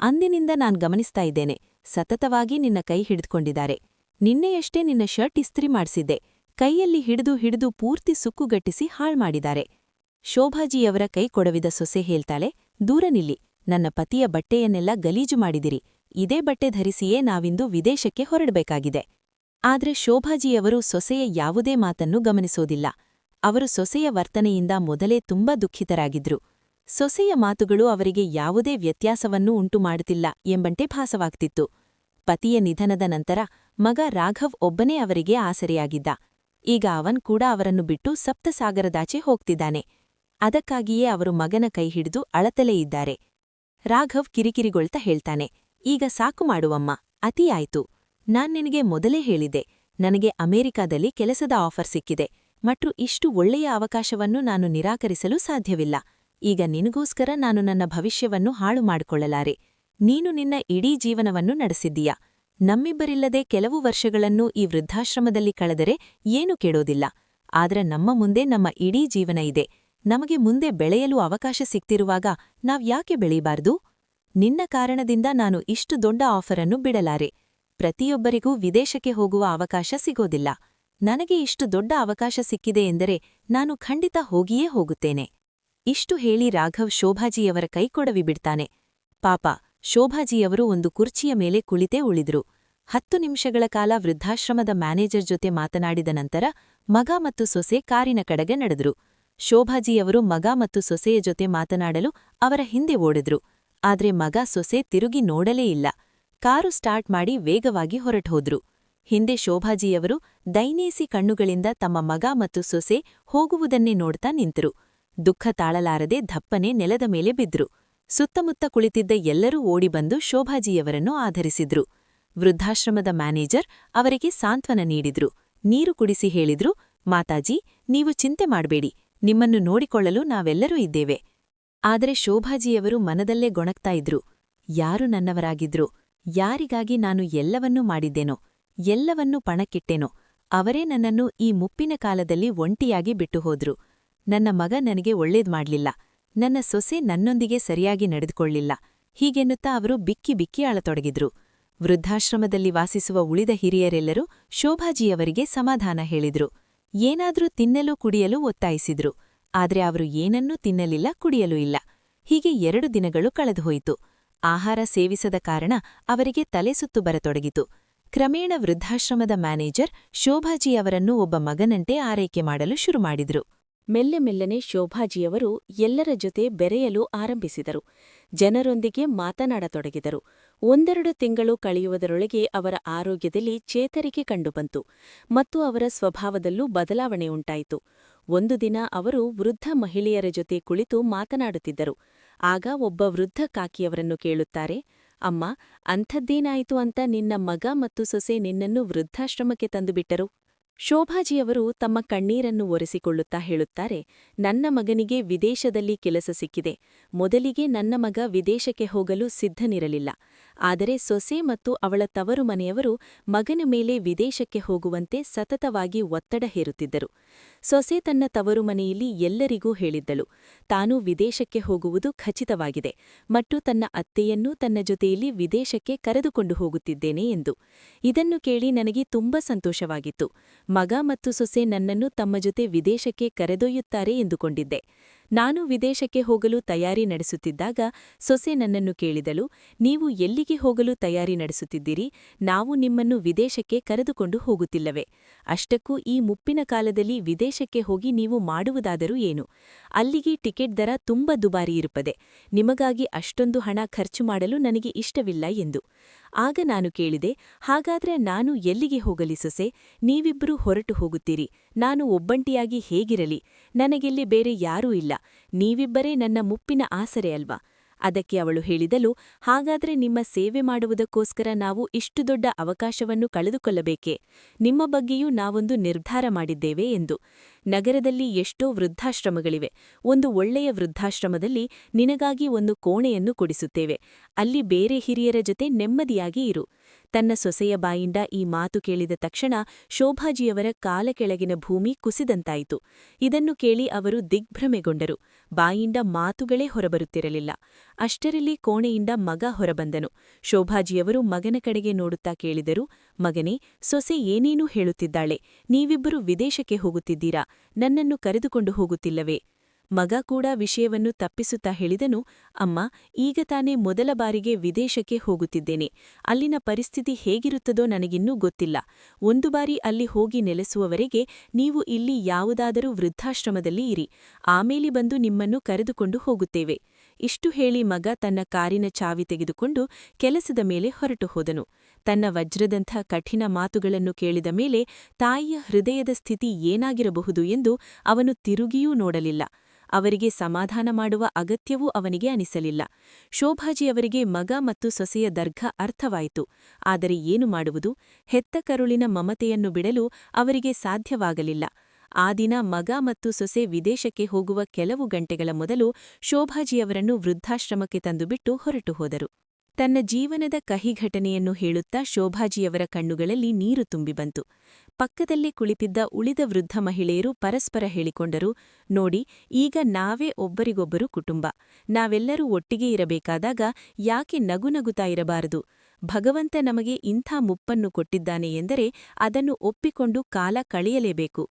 [SPEAKER 2] ಅಂದಿನಿಂದ ನಾನ್ ಗಮನಿಸ್ತಾ ಇದ್ದೇನೆ. ಸತತವಾಗಿ ನಿನ್ನ ಕೈ ಹಿಡಿದುಕೊಂಡಿದ್ದಾರೆ. ನಿನ್ನೆಯಷ್ಟೇ ನಿನ್ನ ಶರ್ಟ್ ಇಸ್ತ್ರಿ ಮಾಡಿಸಿದ್ದೆ. ಕೈಯಲ್ಲಿ ಹಿಡಿದು ಹಿಡಿದು ಪೂರ್ತಿ ಸುಕ್ಕುಗಟ್ಟಿಸಿ ಹಾಳ್ಮಾಡಿದ್ದಾರೆ ಶೋಭಾಜಿಯವರ ಕೈ ಕೊಡವಿದ ಸೊಸೆ ಹೇಳ್ತಾಳೆ, ದೂರ ನಿಲ್ಲಿ. ನನ್ನ ಪತಿಯ ಬಟ್ಟೆಯನ್ನೆಲ್ಲ ಗಲೀಜು ಮಾಡಿದಿರಿ. ಇದೇ ಬಟ್ಟೆ ಧರಿಸಿಯೇ ನಾವಿಂದು ವಿದೇಶಕ್ಕೆ ಹೊರಡಬೇಕಾಗಿದೆ. ಆದ್ರೆ ಶೋಭಾಜಿಯವರು ಸೊಸೆಯ ಯಾವುದೇ ಮಾತನ್ನು ಗಮನಿಸೋದಿಲ್ಲ. ಅವರು ಸೊಸೆಯ ವರ್ತನೆಯಿಂದ ಮೊದಲೇ ತುಂಬಾ ದುಃಖಿತರಾಗಿದ್ರು. ಸೊಸೆಯ ಮಾತುಗಳು ಅವರಿಗೆ ಯಾವುದೇ ವ್ಯತ್ಯಾಸವನ್ನೂ ಉಂಟು ಮಾಡುತ್ತಿಲ್ಲ ಎಂಬಂತೆ ಭಾಸವಾಗ್ತಿತ್ತು. ಪತಿಯ ನಿಧನದ ನಂತರ ಮಗ ರಾಘವ್ ಒಬ್ಬನೇ ಅವರಿಗೆ ಆಸರೆಯಾಗಿದ್ದ. ಈಗ ಅವನ್ ಕೂಡ ಅವರನ್ನು ಬಿಟ್ಟು ಸಪ್ತಸಾಗರದಾಚೆ ಹೋಗ್ತಿದ್ದಾನೆ. ಅದಕ್ಕಾಗಿಯೇ ಅವರು ಮಗನ ಕೈ ಹಿಡಿದು ಅಳತಲೇ ಇದ್ದಾರೆ. ರಾಘವ್ ಕಿರಿಕಿರಿಗೊಳ್ತಾ ಹೇಳ್ತಾನೆ, ಈಗ ಸಾಕು ಮಾಡುವಮ್ಮ, ಅತಿಯಾಯ್ತು. ನಾನ್ ನಿನಗೆ ಮೊದಲೇ ಹೇಳಿದೆ, ನನಗೆ ಅಮೆರಿಕಾದಲ್ಲಿ ಕೆಲಸದ ಆಫರ್ ಸಿಕ್ಕಿದೆ ಮತ್ತು ಇಷ್ಟು ಒಳ್ಳೆಯ ಅವಕಾಶವನ್ನು ನಾನು ನಿರಾಕರಿಸಲು ಸಾಧ್ಯವಿಲ್ಲ. ಈಗ ನಿನಗೋಸ್ಕರ ನಾನು ನನ್ನ ಭವಿಷ್ಯವನ್ನು ಹಾಳು ಮಾಡಿಕೊಳ್ಳಲಾರೆ. ನೀನು ನಿನ್ನ ಇಡೀ ಜೀವನವನ್ನು ನಡೆಸಿದ್ದೀಯ? ನಮ್ಮಿಬ್ಬರಿಲ್ಲದೆ ಕೆಲವು ವರ್ಷಗಳನ್ನು ಈ ವೃದ್ಧಾಶ್ರಮದಲ್ಲಿ ಕಳೆದರೆ ಏನೂ ಕೆಡೋದಿಲ್ಲ. ಆದರೆ ನಮ್ಮ ಮುಂದೆ ನಮ್ಮ ಇಡೀ ಜೀವನ ಇದೆ. ನಮಗೆ ಮುಂದೆ ಬೆಳೆಯಲು ಅವಕಾಶ ಸಿಕ್ತಿರುವಾಗ ನಾವ್ಯಾಕೆ ಬೆಳೀಬಾರ್ದು? ನಿನ್ನ ಕಾರಣದಿಂದ ನಾನು ಇಷ್ಟು ದೊಡ್ಡ ಆಫರನ್ನು ಬಿಡಲಾರೆ. ಪ್ರತಿಯೊಬ್ಬರಿಗೂ ವಿದೇಶಕ್ಕೆ ಹೋಗುವ ಅವಕಾಶ ಸಿಗೋದಿಲ್ಲ. ನನಗೆ ಇಷ್ಟು ದೊಡ್ಡ ಅವಕಾಶ ಸಿಕ್ಕಿದೆ ಎಂದರೆ ನಾನು ಖಂಡಿತ ಹೋಗಿಯೇ ಹೋಗುತ್ತೇನೆ. ಇಷ್ಟು ಹೇಳಿ ರಾಘವ್ ಶೋಭಾಜಿಯವರ ಕೈಕೊಡವಿ ಬಿಡ್ತಾನೆ. ಪಾಪ, ಶೋಭಾಜಿಯವರು ಒಂದು ಕುರ್ಚಿಯ ಮೇಲೆ ಕುಳಿತೇ ಉಳಿದ್ರು. ಹತ್ತು ನಿಮಿಷಗಳ ಕಾಲ ವೃದ್ಧಾಶ್ರಮದ ಮ್ಯಾನೇಜರ್ ಜೊತೆ ಮಾತನಾಡಿದ ನಂತರ ಮಗ ಮತ್ತು ಸೊಸೆ ಕಾರಿನ ಕಡೆಗೆ ನಡೆದ್ರು. ಶೋಭಾಜಿಯವರು ಮಗ ಮತ್ತು ಸೊಸೆಯ ಜೊತೆ ಮಾತನಾಡಲು ಅವರ ಹಿಂದೆ ಓಡಿದ್ರು. ಆದ್ರೆ ಮಗ ಸೊಸೆ ತಿರುಗಿ ನೋಡಲೇ ಇಲ್ಲ. ಕಾರು ಸ್ಟಾರ್ಟ್ ಮಾಡಿ ವೇಗವಾಗಿ ಹೊರಟೋದ್ರು. ಹಿಂದೆ ಶೋಭಾಜಿಯವರು ದೈನೇಸಿ ಕಣ್ಣುಗಳಿಂದ ತಮ್ಮ ಮಗ ಮತ್ತು ಸೊಸೆ ಹೋಗುವುದನ್ನೇ ನೋಡ್ತಾ ನಿಂತರು. ದುಃಖ ತಾಳಲಾರದೆ ಧಪ್ಪನೆ ನೆಲದ ಮೇಲೆ ಬಿದ್ರು. ಸುತ್ತಮುತ್ತ ಕುಳಿತಿದ್ದ ಎಲ್ಲರೂ ಓಡಿಬಂದು ಶೋಭಾಜಿಯವರನ್ನು ಆಧರಿಸಿದ್ರು. ವೃದ್ಧಾಶ್ರಮದ ಮ್ಯಾನೇಜರ್ ಅವರಿಗೆ ಸಾಂತ್ವನ ನೀಡಿದ್ರು. ನೀರು ಕುಡಿಸಿ ಹೇಳಿದ್ರು, ಮಾತಾಜಿ, ನೀವು ಚಿಂತೆ ಮಾಡಬೇಡಿ. ನಿಮ್ಮನ್ನು ನೋಡಿಕೊಳ್ಳಲು ನಾವೆಲ್ಲರೂ ಇದ್ದೇವೆ. ಆದರೆ ಶೋಭಾಜಿಯವರು ಮನದಲ್ಲೇ ಗೊಣಕ್ತಾ ಇದ್ರು. ಯಾರು ನನ್ನವರಾಗಿದ್ರು? ಯಾರಿಗಾಗಿ ನಾನು ಎಲ್ಲವನ್ನೂ ಮಾಡಿದ್ದೇನೋ? ಎಲ್ಲವನ್ನೂ ಪಣಕ್ಕಿಟ್ಟೇನೋ? ಅವರೇ ನನ್ನನ್ನು ಈ ಮುಪ್ಪಿನ ಕಾಲದಲ್ಲಿ ಒಂಟಿಯಾಗಿ ಬಿಟ್ಟು ಹೋದ್ರು ನನ್ನ ಮಗ ನನಗೆ ಒಳ್ಳೇದ್ ಮಾಡ್ಲಿಲ್ಲ. ನನ್ನ ಸೊಸೆ ನನ್ನೊಂದಿಗೆ ಸರಿಯಾಗಿ ನಡೆದುಕೊಳ್ಳಿಲ್ಲ. ಹೀಗೆನ್ನುತ್ತಾ ಅವರು ಬಿಕ್ಕಿ ಬಿಕ್ಕಿ ಅಳತೊಡಗಿದ್ರು. ವೃದ್ಧಾಶ್ರಮದಲ್ಲಿ ವಾಸಿಸುವ ಉಳಿದ ಹಿರಿಯರೆಲ್ಲರೂ ಶೋಭಾಜಿಯವರಿಗೆ ಸಮಾಧಾನ ಹೇಳಿದ್ರು. ಏನಾದ್ರೂ ತಿನ್ನಲು ಕುಡಿಯಲು ಒತ್ತಾಯಿಸಿದ್ರು. ಆದ್ರೆ ಅವರು ಏನನ್ನೂ ತಿನ್ನಲಿಲ್ಲ, ಕುಡಿಯಲೂ ಇಲ್ಲ. ಹೀಗೆ ಎರಡು ದಿನಗಳು ಕಳೆದುಹೋಯಿತು. ಆಹಾರ ಸೇವಿಸದ ಕಾರಣ ಅವರಿಗೆ ತಲೆ ಸುತ್ತು ಬರತೊಡಗಿತು. ಕ್ರಮೇಣ ವೃದ್ಧಾಶ್ರಮದ ಮ್ಯಾನೇಜರ್ ಶೋಭಾಜಿ ಅವರನ್ನು ಒಬ್ಬ ಮಗನಂತೆ ಆರೈಕೆ ಮಾಡಲು ಶುರುಮಾಡಿದ್ರು
[SPEAKER 1] ಮೆಲ್ಲೆ ಮೆಲ್ಲನೆ ಶೋಭಾಜಿಯವರು ಎಲ್ಲರ ಜೊತೆ ಬೆರೆಯಲು ಆರಂಭಿಸಿದರು. ಜನರೊಂದಿಗೆ ಮಾತನಾಡತೊಡಗಿದರು. ಒಂದೆರಡು ತಿಂಗಳು ಕಳೆಯುವುದರೊಳಗೆ ಅವರ ಆರೋಗ್ಯದಲ್ಲಿ ಚೇತರಿಕೆ ಕಂಡುಬಂತು ಮತ್ತು ಅವರ ಸ್ವಭಾವದಲ್ಲೂ ಬದಲಾವಣೆ ಉಂಟಾಯಿತು. ಒಂದು ದಿನ ಅವರು ವೃದ್ಧ ಮಹಿಳೆಯರ ಜೊತೆ ಕುಳಿತು ಮಾತನಾಡುತ್ತಿದ್ದರು. ಆಗ ಒಬ್ಬ ವೃದ್ಧ ಕಾಕಿಯವರನ್ನು ಕೇಳುತ್ತಾರೆ, ಅಮ್ಮ, ಅಂಥದ್ದೇನಾಯಿತು ಅಂತ ನಿನ್ನ ಮಗ ಮತ್ತು ಸೊಸೆ ನಿನ್ನನ್ನು ವೃದ್ಧಾಶ್ರಮಕ್ಕೆ ತಂದುಬಿಟ್ಟರು? ಶೋಭಾಜಿಯವರು ತಮ್ಮ ಕಣ್ಣೀರನ್ನು ಒರೆಸಿಕೊಳ್ಳುತ್ತಾ ಹೇಳುತ್ತಾರೆ, ನನ್ನ ಮಗನಿಗೆ ವಿದೇಶದಲ್ಲಿ ಕೆಲಸ ಸಿಕ್ಕಿದೆ, ಮೊದಲಿಗೆ ನನ್ನ ಮಗ ವಿದೇಶಕ್ಕೆ ಹೋಗಲು ಸಿದ್ಧನಿರಲಿಲ್ಲ, ಆದರೆ ಸೊಸೆ ಮತ್ತು ಅವಳ ತವರು ಮನೆಯವರು ಮಗನ ಮೇಲೆ ವಿದೇಶಕ್ಕೆ ಹೋಗುವಂತೆ ಸತತವಾಗಿ ಒತ್ತಡ ಹೇರುತ್ತಿದ್ದರು. ಸೊಸೆ ತನ್ನ ತವರು ಮನೆಯಲ್ಲಿ ಎಲ್ಲರಿಗೂ ಹೇಳಿದ್ದಳು. ತಾನು ವಿದೇಶಕ್ಕೆ ಹೋಗುವುದು ಖಚಿತವಾಗಿದೆ. ಮತ್ತು ತನ್ನ ಅತ್ತೆಯನ್ನೂ ತನ್ನ ಜೊತೆಯಲ್ಲಿ ವಿದೇಶಕ್ಕೆ ಕರೆದುಕೊಂಡು ಹೋಗುತ್ತಿದ್ದೇನೆ ಎಂದು. ಇದನ್ನು ಕೇಳಿ ನನಗೆ ತುಂಬಾ ಸಂತೋಷವಾಗಿತ್ತು. ಮಗ ಮತ್ತು ಸೊಸೆ ನನ್ನನ್ನು ತಮ್ಮ ಜೊತೆ ವಿದೇಶಕ್ಕೆ ಕರೆದೊಯ್ಯುತ್ತಾರೆ ಎಂದುಕೊಂಡಿದ್ದೆ. ನಾನು ವಿದೇಶಕ್ಕೆ ಹೋಗಲು ತಯಾರಿ ನಡೆಸುತ್ತಿದ್ದಾಗ ಸೊಸೆ ನನ್ನನ್ನು ಕೇಳಿದಳು, ನೀವು ಎಲ್ಲಿಗೆ ಹೋಗಲು ತಯಾರಿ ನಡೆಸುತ್ತಿದ್ದೀರಿ? ನಾವು ನಿಮ್ಮನ್ನು ವಿದೇಶಕ್ಕೆ ಕರೆದುಕೊಂಡು ಹೋಗುತ್ತಿಲ್ಲವೇ? ಅಷ್ಟಕ್ಕೂ ಈ ಮುಪ್ಪಿನ ಕಾಲದಲ್ಲಿ ವಿದೇಶಕ್ಕೆ ಹೋಗಿ ನೀವು ಮಾಡುವುದಾದರೂ ಏನು? ಅಲ್ಲಿಗೆ ಟಿಕೆಟ್ ದರ ತುಂಬ ದುಬಾರಿ ಇರುತ್ತದೆ. ನಿಮಗಾಗಿ ಅಷ್ಟೊಂದು ಹಣ ಖರ್ಚು ಮಾಡಲು ನನಗೆ ಇಷ್ಟವಿಲ್ಲ ಎಂದು. ಆಗ ನಾನು ಕೇಳಿದೆ, ಹಾಗಾದ್ರೆ ನಾನು ಎಲ್ಲಿಗೆ ಹೋಗಲಿ ಸೊಸೆ? ನೀವಿಬ್ಬರೂ ಹೊರಟು ಹೋಗುತ್ತೀರಿ. ನಾನು ಒಬ್ಬಂಟಿಯಾಗಿ ಹೇಗಿರಲಿ? ನನಗಿಲ್ಲಿ ಬೇರೆ ಯಾರೂ ಇಲ್ಲ. ನೀವಿಬ್ಬರೇ ನನ್ನ ಮುಪ್ಪಿನ ಆಸರೆ ಅಲ್ವಾ? ಅದಕ್ಕೆ ಅವಳು ಹೇಳಿದಲು ಹಾಗಾದ್ರೆ ನಿಮ್ಮ ಸೇವೆ ಮಾಡುವುದಕ್ಕೋಸ್ಕರ ನಾವು ಇಷ್ಟು ದೊಡ್ಡ ಅವಕಾಶವನ್ನು ಕಳೆದುಕೊಳ್ಳಬೇಕೆ? ನಿಮ್ಮ ಬಗ್ಗೆಯೂ ನಾವೊಂದು ನಿರ್ಧಾರ ಮಾಡಿದ್ದೇವೆ ಎಂದು. ನಗರದಲ್ಲಿ ಎಷ್ಟೋ ವೃದ್ಧಾಶ್ರಮಗಳಿವೆ. ಒಂದು ಒಳ್ಳೆಯ ವೃದ್ಧಾಶ್ರಮದಲ್ಲಿ ನಿನಗಾಗಿ ಒಂದು ಕೋಣೆಯನ್ನು ಕೊಡಿಸುತ್ತೇವೆ. ಅಲ್ಲಿ ಬೇರೆ ಹಿರಿಯರ ಜೊತೆ ನೆಮ್ಮದಿಯಾಗಿ ಇರು. ತನ್ನ ಸೊಸೆಯ ಬಾಯಿಂದ ಈ ಮಾತು ಕೇಳಿದ ತಕ್ಷಣ ಶೋಭಾಜಿಯವರ ಕಾಲ ಕೆಳಗಿನ ಭೂಮಿ ಕುಸಿದಂತಾಯಿತು. ಇದನ್ನು ಕೇಳಿ ಅವರು ದಿಗ್ಭ್ರಮೆಗೊಂಡರು. ಬಾಯಿಂದ ಮಾತುಗಳೇ ಹೊರಬರುತ್ತಿರಲಿಲ್ಲ. ಅಷ್ಟರಲ್ಲಿ ಕೋಣೆಯಿಂದ ಮಗ ಹೊರಬಂದನು. ಶೋಭಾಜಿಯವರು ಮಗನ ಕಡೆಗೆ ನೋಡುತ್ತಾ ಕೇಳಿದರು ಮಗನೇ, ಸೊಸೆ ಏನೇನೂ ಹೇಳುತ್ತಿದ್ದಾಳೆ, ನೀವಿಬ್ಬರು ವಿದೇಶಕ್ಕೆ ಹೋಗುತ್ತಿದ್ದೀರಾ, ನನ್ನನ್ನು ಕರೆದುಕೊಂಡು ಹೋಗುತ್ತಿಲ್ಲವೇ? ಮಗ ಕೂಡ ವಿಷಯವನ್ನು ತಪ್ಪಿಸುತ್ತಾ ಹೇಳಿದನು, ಅಮ್ಮ, ಈಗ ತಾನೇ ಮೊದಲ ಬಾರಿಗೆ ವಿದೇಶಕ್ಕೆ ಹೋಗುತ್ತಿದ್ದೇನೆ, ಅಲ್ಲಿನ ಪರಿಸ್ಥಿತಿ ಹೇಗಿರುತ್ತದೋ ನನಗಿನ್ನೂ ಗೊತ್ತಿಲ್ಲ, ಒಂದು ಬಾರಿ ಅಲ್ಲಿ ಹೋಗಿ ನೆಲೆಸುವವರೆಗೆ ನೀವು ಇಲ್ಲಿ ಯಾವುದಾದರೂ ವೃದ್ಧಾಶ್ರಮದಲ್ಲಿ ಇರಿ, ಆಮೇಲೆ ಬಂದು ನಿಮ್ಮನ್ನು ಕರೆದುಕೊಂಡು ಹೋಗುತ್ತೇವೆ. ಇಷ್ಟು ಹೇಳಿ ಮಗ ತನ್ನ ಕಾರಿನ ಚಾವಿ ತೆಗೆದುಕೊಂಡು ಕೆಲಸದ ಮೇಲೆ ಹೊರಟು ಹೋದನು. ತನ್ನ ವಜ್ರದಂಥ ಕಠಿಣ ಮಾತುಗಳನ್ನು ಕೇಳಿದ ಮೇಲೆ ತಾಯಿಯ ಹೃದಯದ ಸ್ಥಿತಿ ಏನಾಗಿರಬಹುದು ಎಂದು ಅವನು ತಿರುಗಿಯೂ ನೋಡಲಿಲ್ಲ. ಅವರಿಗೆ ಸಮಾಧಾನ ಮಾಡುವ ಅಗತ್ಯವೂ ಅವನಿಗೆ ಅನಿಸಲಿಲ್ಲ. ಶೋಭಾಜಿಯವರಿಗೆ ಮಗ ಮತ್ತು ಸೊಸೆಯ ದರ್ಘ ಅರ್ಥವಾಯಿತು. ಆದರೆ ಏನು ಮಾಡುವುದು? ಹೆತ್ತ ಕರುಳಿನ ಮಮತೆಯನ್ನು ಬಿಡಲು ಅವರಿಗೆ ಸಾಧ್ಯವಾಗಲಿಲ್ಲ. ಆ ದಿನ ಮಗ ಮತ್ತು ಸೊಸೆ ವಿದೇಶಕ್ಕೆ ಹೋಗುವ ಕೆಲವು ಗಂಟೆಗಳ ಮೊದಲು ಶೋಭಾಜಿಯವರನ್ನು ವೃದ್ಧಾಶ್ರಮಕ್ಕೆ ತಂದುಬಿಟ್ಟು ಹೊರಟು ಹೋದರು. ತನ್ನ ಜೀವನದ ಕಹಿ ಘಟನೆಯನ್ನು ಹೇಳುತ್ತಾ ಶೋಭಾಜಿಯವರ ಕಣ್ಣುಗಳಲ್ಲಿ ನೀರು ತುಂಬಿ ಬಂತು. ಪಕ್ಕದಲ್ಲಿ ಕುಳಿತಿದ್ದ ಉಳಿದ ವೃದ್ಧ ಮಹಿಳೆಯರು ಪರಸ್ಪರ ಹೇಳಿಕೊಂಡರು, ನೋಡಿ, ಈಗ ನಾವೇ ಒಬ್ಬರಿಗೊಬ್ಬರು ಕುಟುಂಬ. ನಾವೆಲ್ಲರೂ ಒಟ್ಟಿಗೆ ಇರಬೇಕಾದಾಗ ಯಾಕೆ ನಗುನಗುತ್ತಾ ಇರಬಾರದು? ಭಗವಂತ ನಮಗೆ ಇಂಥ ಮುಪ್ಪನ್ನು ಕೊಟ್ಟಿದ್ದಾನೆ ಎಂದರೆ ಅದನ್ನು ಒಪ್ಪಿಕೊಂಡು ಕಾಲ ಕಳೆಯಲೇಬೇಕು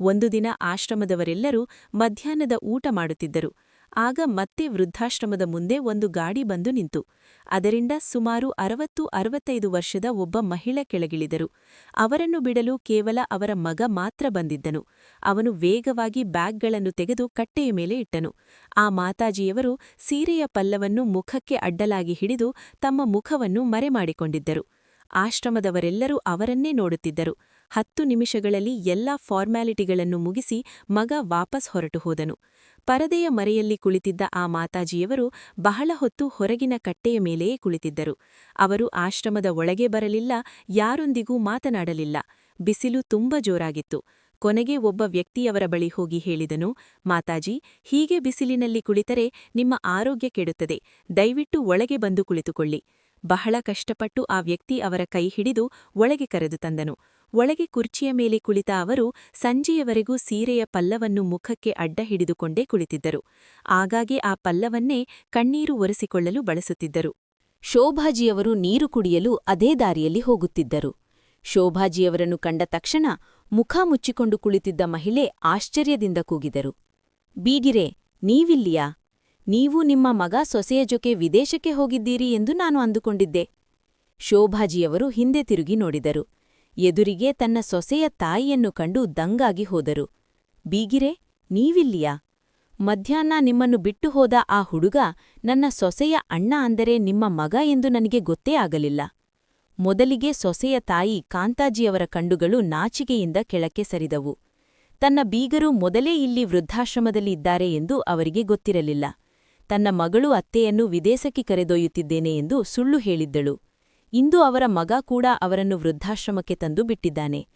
[SPEAKER 1] ಒಂದು ದಿನ ಆಶ್ರಮದವರೆಲ್ಲರೂ ಮಧ್ಯಾಹ್ನದ ಊಟ ಮಾಡುತ್ತಿದ್ದರು. ಆಗ ಮತ್ತೆ ವೃದ್ಧಾಶ್ರಮದ ಮುಂದೆ ಒಂದು ಗಾಡಿ ಬಂದು ನಿಂತು. ಅದರಿಂದ ಸುಮಾರು ಅರವತ್ತು, ಅರವತ್ತೈದು ವರ್ಷದ ಒಬ್ಬ ಮಹಿಳೆ ಕೆಳಗಿಳಿದರು. ಅವರನ್ನು ಬಿಡಲು ಕೇವಲ ಅವರ ಮಗ ಮಾತ್ರ ಬಂದಿದ್ದನು. ಅವನು ವೇಗವಾಗಿ ಬ್ಯಾಗ್ಗಳನ್ನು ತೆಗೆದು ಕಟ್ಟೆಯ ಮೇಲೆ ಇಟ್ಟನು. ಆ ಮಾತಾಜಿಯವರು ಸೀರೆಯ ಪಲ್ಲವನ್ನು ಮುಖಕ್ಕೆ ಅಡ್ಡಲಾಗಿ ಹಿಡಿದು ತಮ್ಮ ಮುಖವನ್ನು ಮರೆಮಾಡಿಕೊಂಡಿದ್ದರು. ಆಶ್ರಮದವರೆಲ್ಲರೂ ಅವರನ್ನೇ ನೋಡುತ್ತಿದ್ದರು. ಹತ್ತು ನಿಮಿಷಗಳಲ್ಲಿ ಎಲ್ಲಾ ಫಾರ್ಮ್ಯಾಲಿಟಿಗಳನ್ನು ಮುಗಿಸಿ ಮಗ ವಾಪಸ್ ಹೊರಟು ಹೋದನು. ಪರದೆಯ ಮರೆಯಲ್ಲಿ ಕುಳಿತಿದ್ದ ಆ ಮಾತಾಜಿಯವರು ಬಹಳ ಹೊತ್ತು ಹೊರಗಿನ ಕಟ್ಟೆಯ ಮೇಲೆಯೇ ಕುಳಿತಿದ್ದರು. ಅವರು ಆಶ್ರಮದ ಒಳಗೆ ಬರಲಿಲ್ಲ, ಯಾರೊಂದಿಗೂ ಮಾತನಾಡಲಿಲ್ಲ. ಬಿಸಿಲು ತುಂಬ ಜೋರಾಗಿತ್ತು. ಕೊನೆಗೆ ಒಬ್ಬ ವ್ಯಕ್ತಿಯವರ ಬಳಿ ಹೋಗಿ ಹೇಳಿದನು, ಮಾತಾಜಿ, ಹೀಗೆ ಬಿಸಿಲಿನಲ್ಲಿ ಕುಳಿತರೆ ನಿಮ್ಮ ಆರೋಗ್ಯ ಕೆಡುತ್ತದೆ. ದಯವಿಟ್ಟು ಒಳಗೆ ಬಂದು ಕುಳಿತುಕೊಳ್ಳಿ. ಬಹಳ ಕಷ್ಟಪಟ್ಟು ಆ ವ್ಯಕ್ತಿ ಅವರ ಕೈ ಹಿಡಿದು ಒಳಗೆ ಕರೆದು ತಂದನು. ಒಳಗೆ ಕುರ್ಚಿಯ ಮೇಲೆ ಕುಳಿತ ಅವರು ಸಂಜೆಯವರೆಗೂ ಸೀರೆಯ ಪಲ್ಲವನ್ನು ಮುಖಕ್ಕೆ ಅಡ್ಡ ಹಿಡಿದುಕೊಂಡೇ ಕುಳಿತಿದ್ದರು. ಆಗಾಗ್ಗೆ ಆ ಪಲ್ಲವನ್ನೇ ಕಣ್ಣೀರು ಒರೆಸಿಕೊಳ್ಳಲು ಬಳಸುತ್ತಿದ್ದರು.
[SPEAKER 2] ಶೋಭಾಜಿಯವರು ನೀರು ಕುಡಿಯಲು ಅದೇ ದಾರಿಯಲ್ಲಿ ಹೋಗುತ್ತಿದ್ದರು. ಶೋಭಾಜಿಯವರನ್ನು ಕಂಡ ತಕ್ಷಣ ಮುಖ ಮುಚ್ಚಿಕೊಂಡು ಕುಳಿತಿದ್ದ ಮಹಿಳೆ ಆಶ್ಚರ್ಯದಿಂದ ಕೂಗಿದರು. ಬೀಗಿರೆ, ನೀವಿಲ್ಲಿಯಾ? ನೀವು ನಿಮ್ಮ ಮಗ ಸೊಸೆಯ ಜೊತೆ ವಿದೇಶಕ್ಕೆ ಹೋಗಿದ್ದೀರಿ ಎಂದು ನಾನು ಅಂದುಕೊಂಡಿದ್ದೆ. ಶೋಭಾಜಿಯವರು ಹಿಂದೆ ತಿರುಗಿ ನೋಡಿದರು. ಎದುರಿಗೆ ತನ್ನ ಸೊಸೆಯ ತಾಯಿಯನ್ನು ಕಂಡು ದಂಗಾಗಿ ಹೋದರು. ಬೀಗಿರೆ, ನೀವಿಲ್ಲಿಯಾ? ಮಧ್ಯಾಹ್ನ ನಿಮ್ಮನ್ನು ಬಿಟ್ಟು ಹೋದ ಆ ಹುಡುಗ ನನ್ನ ಸೊಸೆಯ ಅಣ್ಣ ಅಂದರೆ ನಿಮ್ಮ ಮಗ ಎಂದು ನನಗೆ ಗೊತ್ತೇ ಆಗಲಿಲ್ಲ. ಮೊದಲಿಗೆ ಸೊಸೆಯ ತಾಯಿ ಕಾಂತಾಜಿಯವರ ಕಂಡುಗಳು ನಾಚಿಕೆಯಿಂದ ಕೆಳಕ್ಕೆ ಸರಿದವು. ತನ್ನ ಬೀಗರು ಮೊದಲೇ ಇಲ್ಲಿ ವೃದ್ಧಾಶ್ರಮದಲ್ಲಿ ಇದ್ದಾರೆ ಎಂದು ಅವರಿಗೆ ಗೊತ್ತಿರಲಿಲ್ಲ. ತನ್ನ ಮಗಳು ಅತ್ತೆಯನ್ನು ವಿದೇಶಕ್ಕೆ ಕರೆದೊಯ್ಯುತ್ತಿದ್ದೇನೆ ಎಂದು ಸುಳ್ಳು ಹೇಳಿದ್ದಳು. ಇಂದು ಅವರ ಮಗ ಕೂಡ ಅವರನ್ನು ವೃದ್ಧಾಶ್ರಮಕ್ಕೆ ತಂದು ಬಿಟ್ಟಿದ್ದಾನೆ.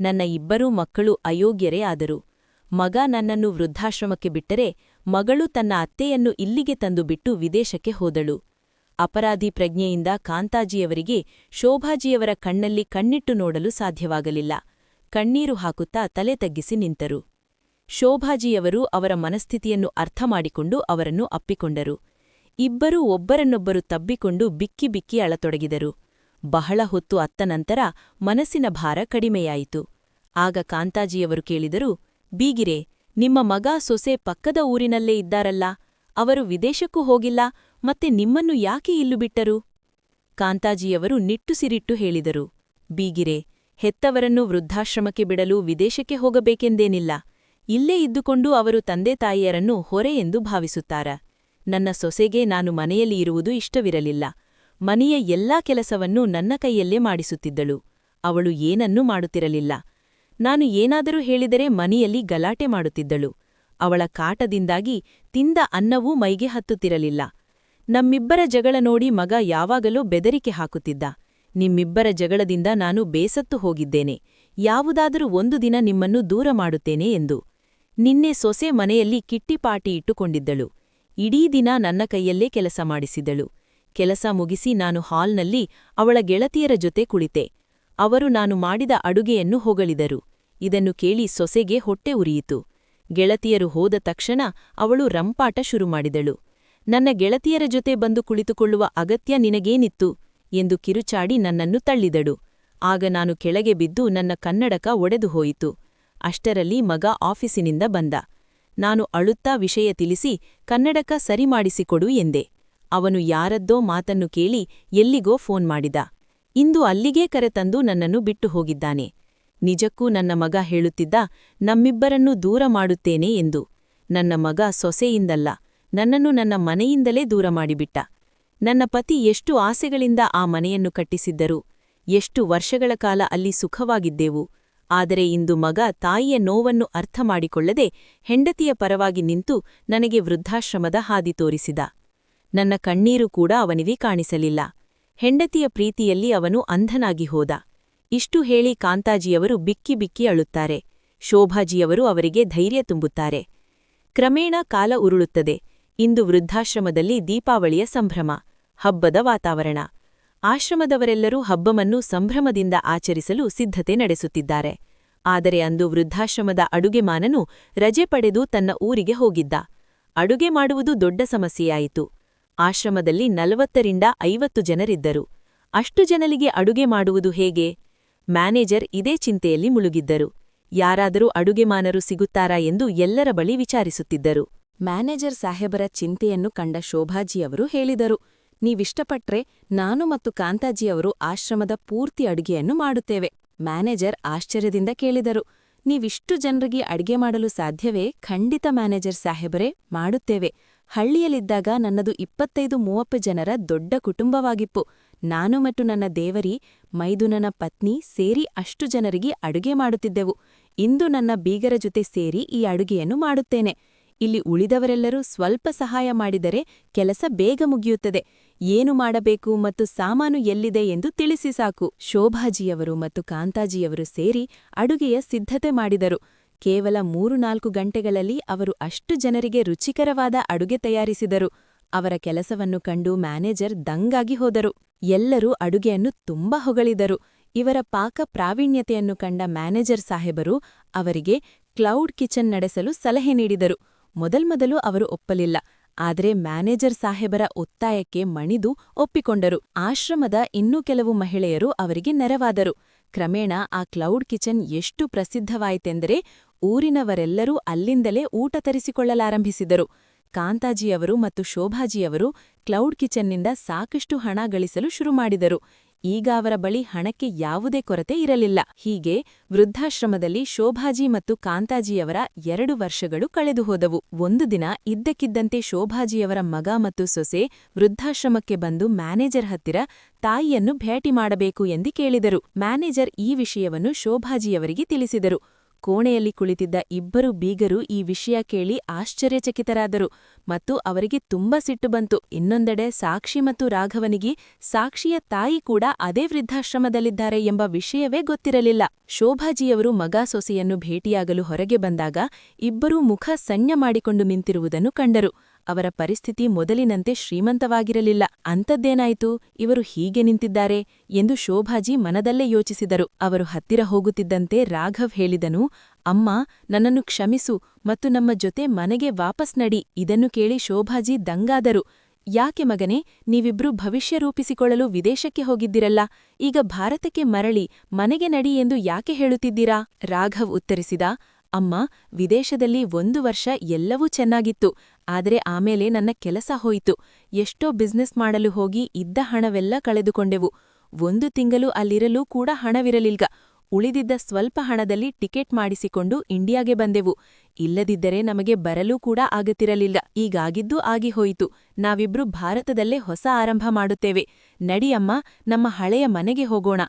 [SPEAKER 2] ನನ್ನ ಇಬ್ಬರೂ ಮಕ್ಕಳು ಅಯೋಗ್ಯರೇ ಆದರು. ಮಗ ನನ್ನನ್ನು ವೃದ್ಧಾಶ್ರಮಕ್ಕೆ ಬಿಟ್ಟರೆ ಮಗಳು ತನ್ನ ಅತ್ತೆಯನ್ನು ಇಲ್ಲಿಗೆ ತಂದು ಬಿಟ್ಟು ವಿದೇಶಕ್ಕೆ ಹೋದಳು. ಅಪರಾಧಿ ಪ್ರಜ್ಞೆಯಿಂದ ಕಾಂತಾಜಿಯವರಿಗೆ ಶೋಭಾಜಿಯವರ ಕಣ್ಣಲ್ಲಿ ಕಣ್ಣಿಟ್ಟು ನೋಡಲು ಸಾಧ್ಯವಾಗಲಿಲ್ಲ. ಕಣ್ಣೀರು ಹಾಕುತ್ತಾ ತಲೆ ತಗ್ಗಿಸಿ ನಿಂತರು. ಶೋಭಾಜಿಯವರು ಅವರ ಮನಸ್ಥಿತಿಯನ್ನು ಅರ್ಥ ಮಾಡಿಕೊಂಡು ಅವರನ್ನು ಅಪ್ಪಿಕೊಂಡರು. ಇಬ್ಬರೂ ಒಬ್ಬರನ್ನೊಬ್ಬರು ತಬ್ಬಿಕೊಂಡು ಬಿಕ್ಕಿ ಬಿಕ್ಕಿ ಅಳತೊಡಗಿದರು. ಬಹಳ ಹೊತ್ತು ಅತ್ತ ನಂತರ ಮನಸ್ಸಿನ ಭಾರ ಕಡಿಮೆಯಾಯಿತು. ಆಗ ಕಾಂತಾಜಿಯವರು ಕೇಳಿದರು, ಬೀಗಿರೆ, ನಿಮ್ಮ ಮಗ ಸೊಸೆ ಪಕ್ಕದ ಊರಿನಲ್ಲೇ ಇದ್ದಾರಲ್ಲ, ಅವರು ವಿದೇಶಕ್ಕೂ ಹೋಗಿಲ್ಲ, ಮತ್ತೆ ನಿಮ್ಮನ್ನು ಯಾಕೆ ಇಲ್ಲು ಬಿಟ್ಟರು? ಕಾಂತಾಜಿಯವರು ನಿಟ್ಟುಸಿರಿಟ್ಟು ಹೇಳಿದರು, ಬೀಗಿರೆ, ಹೆತ್ತವರನ್ನು ವೃದ್ಧಾಶ್ರಮಕ್ಕೆ ಬಿಡಲು ವಿದೇಶಕ್ಕೆ ಹೋಗಬೇಕೆಂದೇನಿಲ್ಲ. ಇಲ್ಲೇ ಇದ್ದುಕೊಂಡು ಅವರು ತಂದೆ ತಾಯಿಯರನ್ನು ಹೊರೆ ಎಂದು ಭಾವಿಸುತ್ತಾರ. ನನ್ನ ಸೊಸೆಗೆ ನಾನು ಮನೆಯಲ್ಲಿ ಇರುವುದು ಇಷ್ಟವಿರಲಿಲ್ಲ. ಮನೆಯ ಎಲ್ಲಾ ಕೆಲಸವನ್ನೂ ನನ್ನ ಕೈಯಲ್ಲೇ ಮಾಡಿಸುತ್ತಿದ್ದಳು. ಅವಳು ಏನನ್ನೂ ಮಾಡುತ್ತಿರಲಿಲ್ಲ. ನಾನು ಏನಾದರೂ ಹೇಳಿದರೆ ಮನೆಯಲ್ಲಿ ಗಲಾಟೆ ಮಾಡುತ್ತಿದ್ದಳು. ಅವಳ ಕಾಟದಿಂದಾಗಿ ತಿಂದ ಅನ್ನವೂ ಮೈಗೆ ಹತ್ತುತ್ತಿರಲಿಲ್ಲ. ನಮ್ಮಿಬ್ಬರ ಜಗಳ ನೋಡಿ ಮಗ ಯಾವಾಗಲೂ ಬೆದರಿಕೆ ಹಾಕುತ್ತಿದ್ದ. ನಿಮ್ಮಿಬ್ಬರ ಜಗಳದಿಂದ ನಾನು ಬೇಸತ್ತು ಹೋಗಿದ್ದೇನೆ. ಯಾವುದಾದರೂ ಒಂದು ದಿನ ನಿಮ್ಮನ್ನು ದೂರ ಮಾಡುತ್ತೇನೆ ಎಂದು. ನಿನ್ನೆ ಸೊಸೆ ಮನೆಯಲ್ಲಿ ಕಿಟ್ಟಿಪಾಟಿ ಇಟ್ಟುಕೊಂಡಿದ್ದಳು. ಇಡೀ ದಿನ ನನ್ನ ಕೈಯಲ್ಲೇ ಕೆಲಸ ಮಾಡಿಸಿದಳು. ಕೆಲಸ ಮುಗಿಸಿ ನಾನು ಹಾಲ್ನಲ್ಲಿ ಅವಳ ಗೆಳತಿಯರ ಜೊತೆ ಕುಳಿತೆ. ಅವರು ನಾನು ಮಾಡಿದ ಅಡುಗೆಯನ್ನು ಹೊಗಳಿದರು. ಇದನ್ನು ಕೇಳಿ ಸೊಸೆಗೆ ಹೊಟ್ಟೆ ಉರಿಯಿತು. ಗೆಳತಿಯರು ಹೋದ ತಕ್ಷಣ ಅವಳು ರಂಪಾಟ ಶುರುಮಾಡಿದಳು ನನ್ನ ಗೆಳತಿಯರ ಜೊತೆ ಬಂದು ಕುಳಿತುಕೊಳ್ಳುವ ಅಗತ್ಯ ನಿನಗೇನಿತ್ತು? ಎಂದು ಕಿರುಚಾಡಿ ನನ್ನನ್ನು ತಳ್ಳಿದಳು. ಆಗ ನಾನು ಕೆಳಗೆ ಬಿದ್ದು ನನ್ನ ಕನ್ನಡಕ ಒಡೆದು ಹೋಯಿತು. ಅಷ್ಟರಲ್ಲಿ ಮಗ ಆಫೀಸಿನಿಂದ ಬಂದ. ನಾನು ಅಳುತ್ತಾ ವಿಷಯ ತಿಳಿಸಿ ಕನ್ನಡಕ ಸರಿಮಾಡಿಸಿಕೊಡು ಎಂದೆ. ಅವನು ಯಾರದ್ದೋ ಮಾತನ್ನು ಕೇಳಿ ಎಲ್ಲಿಗೋ ಫೋನ್ ಮಾಡಿದ. ಇಂದು ಅಲ್ಲಿಗೇ ಕರೆತಂದು ನನ್ನನ್ನು ಬಿಟ್ಟು ಹೋಗಿದ್ದಾನೆ. ನಿಜಕ್ಕೂ ನನ್ನ ಮಗ ಹೇಳುತ್ತಿದ್ದ, ನಮ್ಮಿಬ್ಬರನ್ನೂ ದೂರ ಮಾಡುತ್ತೇನೆ ಎಂದು. ನನ್ನ ಮಗ ಸೊಸೆಯಿಂದಲ್ಲ, ನನ್ನನ್ನು ನನ್ನ ಮನೆಯಿಂದಲೇ ದೂರ ಮಾಡಿಬಿಟ್ಟ. ನನ್ನ ಪತಿ ಎಷ್ಟು ಆಸೆಗಳಿಂದ ಆ ಮನೆಯನ್ನು ಕಟ್ಟಿಸಿದ್ದರು, ಎಷ್ಟು ವರ್ಷಗಳ ಕಾಲ ಅಲ್ಲಿ ಸುಖವಾಗಿದ್ದೆವು. ಆದರೆ ಇಂದು ಮಗ ತಾಯಿಯ ನೋವನ್ನು ಅರ್ಥ ಮಾಡಿಕೊಳ್ಳದೆ ಹೆಂಡತಿಯ ಪರವಾಗಿ ನಿಂತು ನನಗೆ ವೃದ್ಧಾಶ್ರಮದ ಹಾದಿ ತೋರಿಸಿದ. ನನ್ನ ಕಣ್ಣೀರು ಕೂಡ ಅವನಿಗೆ ಕಾಣಿಸಲಿಲ್ಲ. ಹೆಂಡತಿಯ ಪ್ರೀತಿಯಲ್ಲಿ ಅವನು ಅಂಧನಾಗಿ ಹೋದ. ಇಷ್ಟು ಹೇಳಿ ಕಾಂತಾಜಿಯವರು ಬಿಕ್ಕಿ ಬಿಕ್ಕಿ ಅಳುತ್ತಾರೆ. ಶೋಭಾಜಿಯವರು ಅವರಿಗೆ ಧೈರ್ಯ ತುಂಬುತ್ತಾರೆ. ಕ್ರಮೇಣ ಕಾಲ ಉರುಳುತ್ತದೆ. ಇಂದು ವೃದ್ಧಾಶ್ರಮದಲ್ಲಿ ದೀಪಾವಳಿಯ ಸಂಭ್ರಮ, ಹಬ್ಬದ ವಾತಾವರಣ. ಆಶ್ರಮದವರೆಲ್ಲರೂ ಹಬ್ಬವನ್ನು ಸಂಭ್ರಮದಿಂದ ಆಚರಿಸಲು ಸಿದ್ಧತೆ ನಡೆಸುತ್ತಿದ್ದಾರೆ. ಆದರೆ ಅಂದು ವೃದ್ಧಾಶ್ರಮದ ಅಡುಗೆಮಾನನು ರಜೆ ಪಡೆದು ತನ್ನ ಊರಿಗೆ ಹೋಗಿದ್ದ. ಅಡುಗೆ ಮಾಡುವುದು ದೊಡ್ಡ ಸಮಸ್ಯೆಯಾಯಿತು. ಆಶ್ರಮದಲ್ಲಿ ನಲವತ್ತರಿಂದ ಐವತ್ತು ಜನರಿದ್ದರು. ಅಷ್ಟು ಜನರಿಗೆ ಅಡುಗೆ ಮಾಡುವುದು ಹೇಗೆ? ಮ್ಯಾನೇಜರ್ ಇದೇ ಚಿಂತೆಯಲ್ಲಿ ಮುಳುಗಿದ್ದರು. ಯಾರಾದರೂ ಅಡುಗೆಮಾನರು ಸಿಗುತ್ತಾರಾ ಎಂದು ಎಲ್ಲರ ಬಳಿ ವಿಚಾರಿಸುತ್ತಿದ್ದರು. ಮ್ಯಾನೇಜರ್ ಸಾಹೇಬರ ಚಿಂತೆಯನ್ನು ಕಂಡ ಶೋಭಾಜಿಯವರು ಹೇಳಿದರು. ನೀವಿಷ್ಟಪಟ್ರೆ ನಾನು ಮತ್ತು ಕಾಂತಾಜಿಯವರು ಆಶ್ರಮದ ಪೂರ್ತಿ ಅಡುಗೆಯನ್ನು ಮಾಡುತ್ತೇವೆ. ಮ್ಯಾನೇಜರ್ ಆಶ್ಚರ್ಯದಿಂದ ಕೇಳಿದರು. ನೀವಿಷ್ಟು ಜನರಿಗೆ ಅಡ್ಗೆ ಮಾಡಲು ಸಾಧ್ಯವೇ? ಖಂಡಿತ ಮ್ಯಾನೇಜರ್ ಸಾಹೇಬರೇ, ಮಾಡುತ್ತೇವೆ. ಹಳ್ಳಿಯಲ್ಲಿದ್ದಾಗ ನನ್ನದು ಇಪ್ಪತ್ತೈದು ಮೂವತ್ತು ಜನರ ದೊಡ್ಡ ಕುಟುಂಬವಾಗಿಪ್ಪು ನಾನು ಮತ್ತು ನನ್ನ ದೇವರಿ, ಮೈದುನನ ಪತ್ನಿ ಸೇರಿ ಅಷ್ಟು ಜನರಿಗೆ ಅಡುಗೆ ಮಾಡುತ್ತಿದ್ದೆವು. ಇಂದು ನನ್ನ ಬೀಗರ ಜೊತೆ ಸೇರಿ ಈ ಅಡುಗೆಯನ್ನು ಮಾಡುತ್ತೇನೆ. ಇಲ್ಲಿ ಉಳಿದವರೆಲ್ಲರೂ ಸ್ವಲ್ಪ ಸಹಾಯ ಮಾಡಿದರೆ ಕೆಲಸ ಬೇಗ ಮುಗಿಯುತ್ತದೆ. ಏನು ಮಾಡಬೇಕು ಮತ್ತು ಸಾಮಾನು ಎಲ್ಲಿದೆ ಎಂದು ತಿಳಿಸಿ ಸಾಕು. ಶೋಭಾಜಿಯವರು ಮತ್ತು ಕಾಂತಾಜಿಯವರು ಸೇರಿ ಅಡುಗೆಯ ಸಿದ್ಧತೆ ಮಾಡಿದರು. ಕೇವಲ ಮೂರು ನಾಲ್ಕು ಗಂಟೆಗಳಲ್ಲಿ ಅವರು ಅಷ್ಟು ಜನರಿಗೆ ರುಚಿಕರವಾದ ಅಡುಗೆ ತಯಾರಿಸಿದರು. ಅವರ ಕೆಲಸವನ್ನು ಕಂಡು ಮ್ಯಾನೇಜರ್ ದಂಗಾಗಿ ಹೋದರು. ಎಲ್ಲರೂ ಅಡುಗೆಯನ್ನು ತುಂಬಾ ಹೊಗಳಿದರು. ಇವರ ಪಾಕ ಪ್ರಾವೀಣ್ಯತೆಯನ್ನು ಕಂಡ ಮ್ಯಾನೇಜರ್ ಸಾಹೇಬರು ಅವರಿಗೆ ಕ್ಲೌಡ್ ಕಿಚನ್ ನಡೆಸಲು ಸಲಹೆ ನೀಡಿದರು. ಮೊದಲ್ಮೊದಲು ಅವರು ಒಪ್ಪಲಿಲ್ಲ. ಆದರೆ ಮ್ಯಾನೇಜರ್ ಸಾಹೇಬರ ಒತ್ತಾಯಕ್ಕೆ ಮಣಿದು ಒಪ್ಪಿಕೊಂಡರು. ಆಶ್ರಮದ ಇನ್ನೂ ಕೆಲವು ಮಹಿಳೆಯರು ಅವರಿಗೆ ನೆರವಾದರು. ಕ್ರಮೇಣ ಆ ಕ್ಲೌಡ್ ಕಿಚನ್ ಎಷ್ಟು ಪ್ರಸಿದ್ಧವಾಯಿತೆಂದರೆ ಊರಿನವರೆಲ್ಲರೂ ಅಲ್ಲಿಂದಲೇ ಊಟ ತರಿಸಿಕೊಳ್ಳಲಾರಂಭಿಸಿದರು. ಕಾಂತಾಜಿಯವರು ಮತ್ತು ಶೋಭಾಜಿಯವರು ಕ್ಲೌಡ್ ಕಿಚನ್ನಿಂದ ಸಾಕಷ್ಟು ಹಣ ಗಳಿಸಲು ಶುರು ಮಾಡಿದರು. ಈಗ ಅವರ ಬಳಿ ಹಣಕ್ಕೆ ಯಾವುದೇ ಕೊರತೆ ಇರಲಿಲ್ಲ. ಹೀಗೆ ವೃದ್ಧಾಶ್ರಮದಲ್ಲಿ ಶೋಭಾಜಿ ಮತ್ತು ಕಾಂತಾಜಿಯವರ ಎರಡು ವರ್ಷಗಳು ಕಳೆದು ಹೋದವು. ಒಂದು ದಿನ ಇದ್ದಕ್ಕಿದ್ದಂತೆ ಶೋಭಾಜಿಯವರ ಮಗ ಮತ್ತು ಸೊಸೆ ವೃದ್ಧಾಶ್ರಮಕ್ಕೆ ಬಂದು ಮ್ಯಾನೇಜರ್ ಹತ್ತಿರ ತಾಯಿಯನ್ನು ಭೇಟಿ ಮಾಡಬೇಕು ಎಂದು ಕೇಳಿದರು. ಮ್ಯಾನೇಜರ್ ಈ ವಿಷಯವನ್ನು ಶೋಭಾಜಿಯವರಿಗೆ ತಿಳಿಸಿದರು.
[SPEAKER 1] ಕೋಣೆಯಲ್ಲಿ ಕುಳಿತಿದ್ದ ಇಬ್ಬರು ಬೀಗರು ಈ ವಿಷಯ ಕೇಳಿ ಆಶ್ಚರ್ಯಚಕಿತರಾದರು ಮತ್ತು ಅವರಿಗೆ ತುಂಬಾ ಸಿಟ್ಟು ಬಂತು. ಇನ್ನೊಂದೆಡೆ ಸಾಕ್ಷಿ ಮತ್ತು ರಾಘವನಿಗೆ ಸಾಕ್ಷಿಯ ತಾಯಿ ಕೂಡ ಅದೇ ವೃದ್ಧಾಶ್ರಮದಲ್ಲಿದ್ದಾರೆ ಎಂಬ ವಿಷಯವೇ ಗೊತ್ತಿರಲಿಲ್ಲ. ಶೋಭಾಜಿಯವರು ಮಗ ಸೊಸೆಯನ್ನು ಭೇಟಿಯಾಗಲು ಹೊರಗೆ ಬಂದಾಗ ಇಬ್ಬರೂ ಮುಖ ಸಣ್ಣ ಮಾಡಿಕೊಂಡು ನಿಂತಿರುವುದನ್ನು ಕಂಡರು. ಅವರ ಪರಿಸ್ಥಿತಿ ಮೊದಲಿನಂತೆ ಶ್ರೀಮಂತವಾಗಿರಲಿಲ್ಲ. ಅಂಥದ್ದೇನಾಯಿತು? ಇವರು ಹೀಗೆ ನಿಂತಿದ್ದಾರೆ ಎಂದು ಶೋಭಾಜಿ ಮನದಲ್ಲೇ ಯೋಚಿಸಿದರು. ಅವರು ಹತ್ತಿರ ಹೋಗುತ್ತಿದ್ದಂತೆ ರಾಘವ್ ಹೇಳಿದನು, ಅಮ್ಮ, ನನ್ನನ್ನು ಕ್ಷಮಿಸು ಮತ್ತು ನಮ್ಮ ಜೊತೆ ಮನೆಗೆ ವಾಪಸ್ ನಡಿ. ಇದನ್ನು ಕೇಳಿ ಶೋಭಾಜಿ ದಂಗಾದರು. ಯಾಕೆ ಮಗನೇ, ನೀವಿಬ್ರೂ ಭವಿಷ್ಯ ರೂಪಿಸಿಕೊಳ್ಳಲು ವಿದೇಶಕ್ಕೆ ಹೋಗಿದ್ದಿರಲ್ಲ. ಈಗ ಭಾರತಕ್ಕೆ ಮರಳಿ ಮನೆಗೆ ನಡಿ ಎಂದು ಯಾಕೆ ಹೇಳುತ್ತಿದ್ದೀರಾ? ರಾಘವ್ ಉತ್ತರಿಸಿದ, ಅಮ್ಮ, ವಿದೇಶದಲ್ಲಿ ಒಂದು ವರ್ಷ ಎಲ್ಲವೂ ಚೆನ್ನಾಗಿತ್ತು. ಆದರೆ ಆಮೇಲೆ ನನ್ನ ಕೆಲಸ ಹೋಯಿತು. ಎಷ್ಟೋ ಬಿಸ್ನೆಸ್ ಮಾಡಲು ಹೋಗಿ ಇದ್ದ ಹಣವೆಲ್ಲ ಕಳೆದುಕೊಂಡೆವು. ಒಂದು ತಿಂಗಳು ಅಲ್ಲಿರಲು ಕೂಡ ಹಣವಿರಲಿಲ್ಗ. ಉಳಿದಿದ್ದ ಸ್ವಲ್ಪ ಹಣದಲ್ಲಿ ಟಿಕೆಟ್ ಮಾಡಿಸಿಕೊಂಡು ಇಂಡಿಯಾಗೆ ಬಂದೆವು. ಇಲ್ಲದಿದ್ದರೆ ನಮಗೆ ಬರಲೂ ಕೂಡ ಆಗುತ್ತಿರಲಿಲ್ಲ ಈಗಾಗಿದ್ದೂ ಆಗಿ ಹೋಯಿತು. ನಾವಿಬ್ರು ಭಾರತದಲ್ಲೇ ಹೊಸ ಆರಂಭ ಮಾಡುತ್ತೇವೆ. ನಡಿಯಮ್ಮ, ನಮ್ಮ ಹಳೆಯ ಮನೆಗೆ ಹೋಗೋಣ.